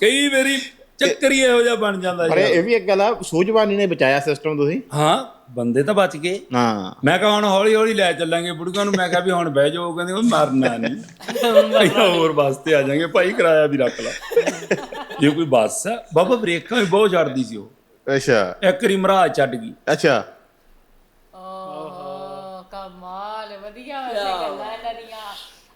ਕਈ ਵਾਰੀ ਚੱਕਰ ਹੀ ਇਹੋ ਜਿਹਾ ਬਣ ਜਾਂਦਾ ਪਰ ਯਾਰ। ਇਹ ਵੀ ਇੱਕ ਗੱਲ ਆ ਸੂਝਵਾਨੀ ਨੇ ਬਚਾਇਆ ਸਿਸਟਮ ਤੁਸੀਂ। ਹਾਂ। ਬੰਦੇ ਤਾਂ ਬਚ ਗਏ। ਹਾਂ। ਮੈਂ ਕਿਹਾ ਹੁਣ ਹੌਲੀ ਹੌਲੀ ਲੈ ਚੱਲਾਂਗੇ ਬੁੜੀਆਂ ਨੂੰ। ਮੈਂ ਕਿਹਾ ਵੀ ਹੁਣ ਬਹਿ ਜਾਓ। ਕਹਿੰਦੇ ਉਹ ਮਰਨਾ ਨਹੀਂ। ਅਸੀਂ ਹੋਰ ਬੱਸ ਤੇ ਆ ਜਾਾਂਗੇ। ਭਾਈ ਕਿਰਾਇਆ ਵੀ ਰੱਖ ਲਾ। ਜੇ ਕੋਈ ਬੱਸ ਹੈ ਬਾਬਾ ਬ੍ਰੇਕਾਂ ਵੀ ਬਹੁਤ ਛੱਡਦੀ ਸੀ ਉਹ। ਅੱਛਾ। ਇੱਕ ਰੀ ਮਹਾਰਾਜ ਛੱਡ ਗਈ। ਅੱਛਾ। ਓਹ ਕਮਾਲ। ਵਧੀਆ। ਵੈਸੇ ਗੱਲਾਂ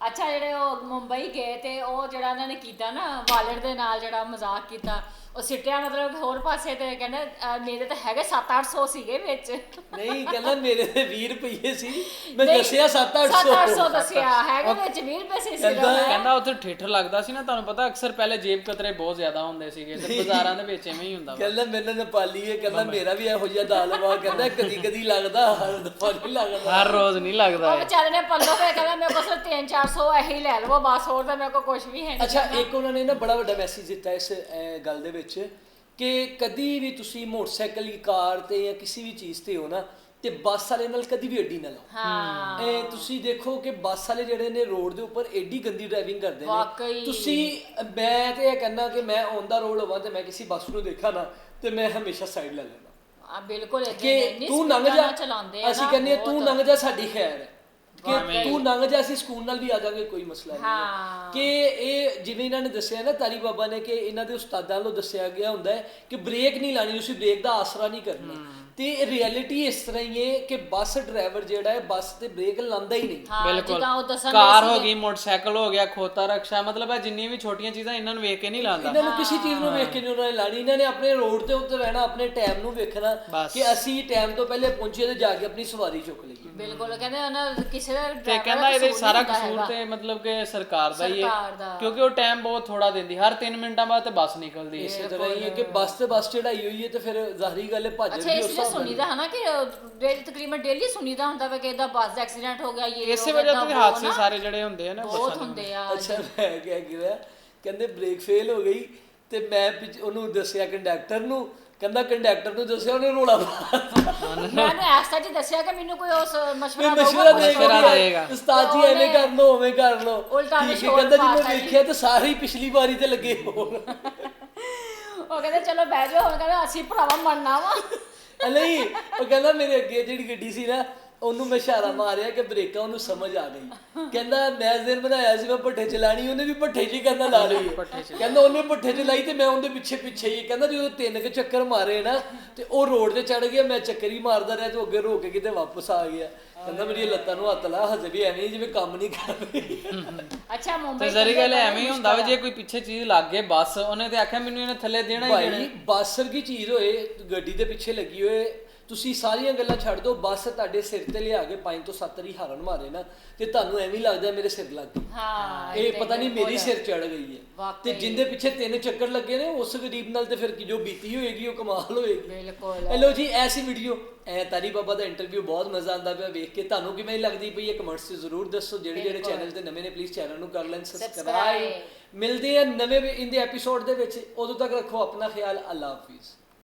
ਅੱਛਾ ਜਿਹੜੇ ਉਹ ਮੁੰਬਈ ਗਏ ਤੇ ਉਹ ਜਿਹੜਾ ਉਹਨਾਂ ਨੇ ਕੀਤਾ ਨਾ ਵਾਲਟ ਦੇ ਨਾਲ ਜਿਹੜਾ ਮਜ਼ਾਕ ਕੀਤਾ ਉਹ ਸਿੱਟਿਆ ਮਤਲਬ ਹੋਰ ਪਾਸੇ ਤੇ ਕਹਿੰਦੇ ਅਹ, ਮੇਰੇ ਤਾਂ ਹੈਗੇ 7-800 ਸੀਗੇ ਵਿੱਚ। ਨਹੀਂ ਕਹਿੰਦਾ ਮੇਰੇ ਤੇ 20 ਰੁਪਏ ਸੀ। ਮੈਂ ਨਹੀਂ, ਦੱਸਿਆ 7-800 7-800 ਦੱਸਿਆ ਹੈਗੇ ਵਿੱਚ 20 ਰੁਪਏ ਸੀ ਸਿਰਫ ਕਹਿੰਦਾ- ਕਹਿੰਦਾ ਉੱਥੇ ਠੇਠ ਲੱਗਦਾ ਸੀ ਨਾ ਤੁਹਾਨੂੰ ਪਤਾ ਅਕਸਰ ਪਹਿਲੇ ਜੇਬ ਕਤਰੇ ਬਹੁਤ ਜ਼ਿਆਦਾ ਹੁੰਦੇ ਸੀਗੇ ਤੇ ਬਾਜ਼ਾਰਾਂ ਦੇ ਵਿੱਚ ਐਵੇਂ ਹੀ ਹੁੰਦਾ ਵਾ। ਕਹਿੰਦਾ ਮੇਰੇ ਨੇਪਾਲੀ ਹੈ ਕਹਿੰਦਾ ਮੇਰਾ ਵੀ ਇਹੋ ਜਿਹਾ ਦਾਲ ਵਾ ਕਹਿੰਦਾ ਕਦੀ ਕਦੀ ਲੱਗਦਾ ਹਰ ਦਫਾ ਨਹੀਂ ਲੱਗਦਾ। ਹਰ ਰੋਜ਼ ਨਹੀਂ ਲੱਗਦਾ ਉਹ ਵਿਚਾਰੇ ਨੇ ਪੱਲੋ ਪੇ ਕਹਿੰਦਾ ਮੇਰੇ ਕੋਲ ਸਿਰਫ 3-400 ਇਹੀ ਲੈ ਲਵੋ ਬਸ ਹੋਰ ਤਾਂ ਮੇਰੇ ਕੋਲ ਕੁਝ ਵੀ ਹੈ ਨਹੀਂ ਅੱਛਾ ਇੱਕ ਉਹਨਾਂ ਨੇ ਨਾ ਬੜਾ ਵੱਡਾ ਮੈਸੇਜ ਦਿੱਤਾ ਇਸ ਅਹ, ਗੱਲ ਦੇ ਵਿੱਚ ਕਿ ਕਦੀ ਵੀ ਤੁਸੀਂ ਮੋਟਰਸਾਈਕਲ ਦੀ ਕਾਰ ਤੇ ਜਾਂ ਕਿਸੇ ਵੀ ਚੀਜ਼ ਤੇ ਹੋ ਨਾ ਤੇ ਬੱਸ ਵਾਲੇ ਨਾਲ ਕਦੀ ਵੀ ਅੱਡੀ ਨਾ ਲਾਓ। ਹਾਂ। ਇਹ ਤੁਸੀਂ ਦੇਖੋ ਕਿ ਬੱਸ ਵਾਲੇ ਜਿਹੜੇ ਨੇ ਰੋਡ ਦੇ ਉੱਪਰ ਐਡੀ ਗੰਦੀ ਡਰਾਈਵਿੰਗ ਕਰਦੇ ਵਾਕਈ। ਨੇ ਤੁਸੀਂ ਮੈਂ ਤੇ ਇਹ ਕਹਿੰਦਾ ਕਿ ਮੈਂ ਔਨ ਦਾ ਰੋਡ ਹੋਵਾਂ ਤੇ ਮੈਂ ਕਿਸੇ ਬੱਸ ਨੂੰ ਦੇਖਾਂ ਨਾ ਤੇ ਮੈਂ ਹਮੇਸ਼ਾ ਸਾਈਡ ਲੈ ਲੈਣਾ ਆ ਬਿਲਕੁਲ ਏਦਾਂ ਕਿ ਇੰਨੀ ਤੂੰ ਲੰਘ ਜਾ। ਚਲਾਉਂਦੇ ਆ ਅਸੀਂ ਨਾ, ਕਹਿੰਦੇ ਹਾਂ, ਤੂੰ ਬਹੁਤ। ਲੰਘ ਜਾ ਸਾਡੀ ਖੈਰ ਹੈ। ਕਿ ਤੂੰ ਲੰਘ ਜਾ ਅਸੀਂ ਸਕੂਨ ਨਾਲ ਵੀ ਆ ਜਾਵਾਂਗੇ ਕੋਈ ਮਸਲਾ ਨਹੀਂ ਹਾਂ। ਕਿ ਇਹ ਜਿਵੇਂ ਇਹਨਾਂ ਨੇ ਦੱਸਿਆ ਨਾ ਤਾਰੀ ਬਾਬਾ ਨੇ ਕਿ ਇਹਨਾਂ ਦੇ ਉਸਤਾਦਾਂ ਵੱਲੋਂ ਦੱਸਿਆ ਗਿਆ ਹੁੰਦਾ ਹੈ ਕਿ ਬ੍ਰੇਕ ਨਹੀਂ ਲਾਣੀ ਤੁਸੀਂ ਬ੍ਰੇਕ ਦਾ ਆਸਰਾ ਨਹੀਂ ਕਰਨਾ। ਤੇ ਰਿਐਲਿਟੀ ਇਸ ਤਰ੍ਹਾਂ ਹੀ ਹੈ ਕਿ ਬੱਸ ਡਰਾਈਵਰ ਜਿਹੜਾ ਹੈ ਬੱਸ ਤੇ ਬ੍ਰੇਕ ਲਾਉਂਦਾ ਹੀ ਨਹੀਂ ਹਾਂ ਬਿਲਕੁਲ ਜਿੱਦਾਂ ਉਹ ਦੱਸਣ ਕਾਰ ਹੋ। ਗਈ ਮੋਟਰਸਾਈਕਲ ਹੋ ਗਿਆ ਖੋਤਾ ਰਕਸ਼ਾ ਮਤਲਬ ਇਹ ਜਿੰਨੀਆਂ ਵੀ ਛੋਟੀਆਂ ਚੀਜ਼ਾਂ ਇਹਨਾਂ ਨੂੰ ਵੇਖ ਕੇ ਨਹੀਂ ਲਾਂਦਾ ਇਹਨਾਂ ਨੂੰ ਕਿਸੇ ਚੀਜ਼ ਨੂੰ ਵੇਖ ਕੇ ਨਹੀਂ ਉਹਨਾਂ ਨੇ ਲਾਣੀ ਇਹਨਾਂ ਨੇ ਆਪਣੇ ਰੋਡ ਤੇ ਉੱਤੇ ਰਹਿਣਾ ਆਪਣੇ ਟਾਈਮ ਨੂੰ ਵੇਖਣਾ। ਕਿ ਅਸੀਂ ਟਾਈਮ ਤੋਂ ਪਹਿਲੇ ਪਹੁੰਚੀਏ ਤੇ ਜਾ ਕੇ ਆਪਣੀ ਸਵਾਰੀ ਚੁੱਕ ਲਈਏ ਬਿਲਕੁਲ ਕਹਿੰਦੇ ਉਹਨਾਂ ਕਿਸੇ ਦਾ ਤੇ ਕਹਿੰਦਾ ਇਹਦੇ ਸਾਰਾ ਕਸੂਰ। ਤੇ ਮਤਲਬ ਕਿ ਸਰਕਾਰ ਦਾ ਹੀ ਹੈ। ਕਿਉਂਕਿ ਉਹ ਟਾਈਮ ਬਹੁਤ ਥੋੜਾ ਦਿੰਦੀ ਹਰ 3 ਮਿੰਟਾਂ ਬਾਅਦ ਤੇ ਬੱਸ ਨਿਕਲਦੀ ਹੈ ਇਸੇ ਤਰ੍ਹਾਂ ਹੀ ਹੈ ਕਿ ਬੱਸ ਤੇ ਬੱਸ ਚੜਾਈ ਹੋਈ ਹੈ ਤੇ ਫਿਰ ਜ਼ਾਹਰੀ ਗੱਲ ਹੈ ਭੱਜ ਵੀ ਉਸ ਨਾਲ ਸੁਣੀਦਾ ਹੈ ਨਾ ਕਿ ਡੇਲੀ ਤਕਰੀਬਨ ਡੇਲੀ ਸੁਣੀਦਾ ਹੁੰਦਾ ਵਾ ਕਿ ਇਹਦਾ ਬੱਸ ਦਾ ਐਕਸੀਡੈਂਟ ਹੋ ਗਿਆ ਇਹ ਇਸੇ ਹੋ ਗਿਆ, ਵਜ੍ਹਾ ਤੋਂ ਹਾਦਸੇ ਨਾ, ਸਾਰੇ ਜਿਹੜੇ ਹੁੰਦੇ ਆ ਨਾ ਬਹੁਤ ਹੁੰਦੇ ਆ ਅੱਛਾ ਮੈਂ ਕਿਹਾ ਗਿਆ ਕਹਿੰਦੇ ਬ੍ਰੇਕ ਫੇਲ ਹੋ ਗਈ ਤੇ ਮੈਂ ਪਿੱਛੇ ਉਹਨੂੰ ਦੱਸਿਆ ਕੰਡਕਟਰ ਨੂੰ ਕਹਿੰਦਾ ਕੰਡਕਟਰ ਨੂੰ ਦੱਸਿਆ ਉਹਨੇ ਰੋਲਾ ਪਾਇਆ ਮੈਂ ਨੇ ਐਸਾ ਜੀ ਦੱਸਿਆ ਕਿ ਮੈਨੂੰ ਕੋਈ ਉਸ ਮਸ਼ਵਰਾ ਦੇਗਾ। ਉਸਤਾਦ ਜੀ ਐਵੇਂ ਕਰ ਲਓ ਉਵੇਂ ਕਰ ਲਓ। ਉਲਟਾ ਠੀਕ ਹੈ, ਨਿਸ਼ੋਰ ਕਹਿੰਦਾ ਜੀ ਮੈਂ। ਵੇਖਿਆ ਤੇ ਸਾਰੇ ਪਿਛਲੀ ਵਾਰੀ ਤੇ ਲੱਗੇ ਹੋਣ। ਉਹ ਕਹਿੰਦੇ ਚਲੋ ਬਹਿ ਜਾਓ ਹੁਣ ਕਹਿੰਦਾ ਅਸੀਂ ਭਰਾਵਾ ਮੰਨਣਾ ਵਾ। ਨਹੀਂ ਉਹ ਕਹਿੰਦਾ ਮੇਰੇ ਅੱਗੇ ਜਿਹੜੀ ਗੱਡੀ ਸੀ ਨਾ ਉਹਨੂੰ ਮੈਂ ਇਸ਼ਾਰਾ ਮਾਰਿਆ ਕਿ ਬ੍ਰੇਕਾਂ ਉਹਨੂੰ ਸਮਝ ਆ ਗਈ। ਕਹਿੰਦਾ ਮੈਂ ਦਿਨ ਬਣਾਇਆ ਸੀ ਮੈਂ ਭੱਠੇ ਚਲਾਣੀ ਉਹਨੇ ਵੀ 'ਚ ਹੀ ਕਹਿੰਦਾ ਲਾ ਲਈ। ਕਹਿੰਦਾ ਉਹਨੇ ਭੱਠੇ 'ਚ ਲਾਈ ਤੇ ਮੈਂ ਉਹਦੇ ਪਿੱਛੇ ਪਿੱਛੇ ਹੀ ਕਹਿੰਦਾ ਜਦੋਂ ਤਿੰਨ ਕੁ ਚੱਕਰ ਮਾਰੇ ਨਾ ਤੇ ਉਹ ਰੋਡ ਤੇ ਚੜ ਗਿਆ ਮੈਂ ਚੱਕਰ ਹੀ ਮਾਰਦਾ ਰਿਹਾ ਤੇ ਉਹ ਅੱਗੇ ਰੋਕ ਕੇ ਕਿਤੇ ਵਾਪਸ ਆ ਗਿਆ। ਕਹਿੰਦਾ ਮੇਰੀ ਲੱਤਾਂ ਨੂੰ ਹੱਥ ਲਾ ਹਜੇ ਵੀ ਐਵੇਂ ਜਿਵੇਂ ਕੰਮ ਨਹੀਂ ਕਰ ਰਹੀ। ਅੱਛਾ ਮੁੰਬਈ ਤੇ ਜ਼ਰੀ ਗੱਲ ਐਵੇਂ ਹੀ ਹੁੰਦਾ ਵਾ ਜੇ ਕੋਈ ਪਿੱਛੇ ਚੀਜ਼ ਲੱਗ ਗਏ ਬੱਸ ਉਹਨੇ ਤੇ ਆਖਿਆ ਮੈਨੂੰ ਇਹਨੇ ਥੱਲੇ ਦੇਣਾ ਹੀ ਦੇਣਾ। ਭਾਈ ਬਾਸਰ ਕੀ ਚੀਜ਼ ਹੋਏ ਗੱਡੀ ਦੇ ਪਿੱਛੇ ਲੱਗੀ ਹੋਏ ਤੁਸੀਂ ਸਾਰੀਆਂ ਗੱਲਾਂ ਛੱਡ ਦਿਓ ਬਸ ਤੁਹਾਡੇ ਸਿਰ ਤੇ ਲਿਆ ਕੇ ਪੰਜ ਤੋਂ ਸੱਤ ਰੀ ਹਾਰਨ ਮਾਰੇ ਨਾ ਤੇ ਤੁਹਾਨੂੰ ਐਵੇਂ ਹੀ ਲੱਗਦਾ ਮੇਰੇ ਸਿਰ ਲੱਗ ਗਈ ਹਾਂ ਇਹ ਪਤਾ ਨਹੀਂ। ਮੇਰੀ ਸਿਰ ਚੜ ਗਈ ਹੈ। ਤੇ। ਜਿੰਦੇ ਪਿੱਛੇ ਤਿੰਨ ਚੱਕਰ ਲੱਗੇ ਨੇ ਉਸ ਗਰੀਬ ਨਾਲ ਤੇ ਫਿਰ ਕੀ ਜੋ ਬੀਤੀ ਹੋਏਗੀ ਉਹ ਕਮਾਲ ਹੋਏਗੀ। ਬਿਲਕੁਲ। ਹੈਲੋ ਜੀ ਐਸੀ ਵੀਡੀਓ। ਐ ਤਾਰੀ ਬਾਬਾ ਦਾ ਇੰਟਰਵਿਊ ਬਹੁਤ ਮਜ਼ਾ ਆਂਦਾ ਪਿਆ ਵੇਖ ਕੇ। ਤੁਹਾਨੂੰ ਕਿਵੇਂ ਲੱਗਦੀ ਪਈ ਇਹ ਕਮੈਂਟਸ 'ਚ ਜ਼ਰੂਰ ਦੱਸੋ। ਜਿਹੜੇ ਜਿਹੜੇ। ਚੈਨਲ ਤੇ ਨਵੇਂ ਨੇ ਪਲੀਜ਼ ਚੈਨਲ ਨੂੰ ਕਰ ਲੈਣ। ਸਬਸਕ੍ਰਾਈਬ ਮਿਲਦੇ ਆ ਨਵੇਂ ਇਨ ਦੇ ਐਪੀਸੋਡ ਦੇ ਵਿੱਚ। ਉਦੋਂ ਤੱਕ ਰੱਖੋ ਆਪਣਾ ਖਿਆਲ। ਅੱਲਾ ਹਾਫਿਜ਼।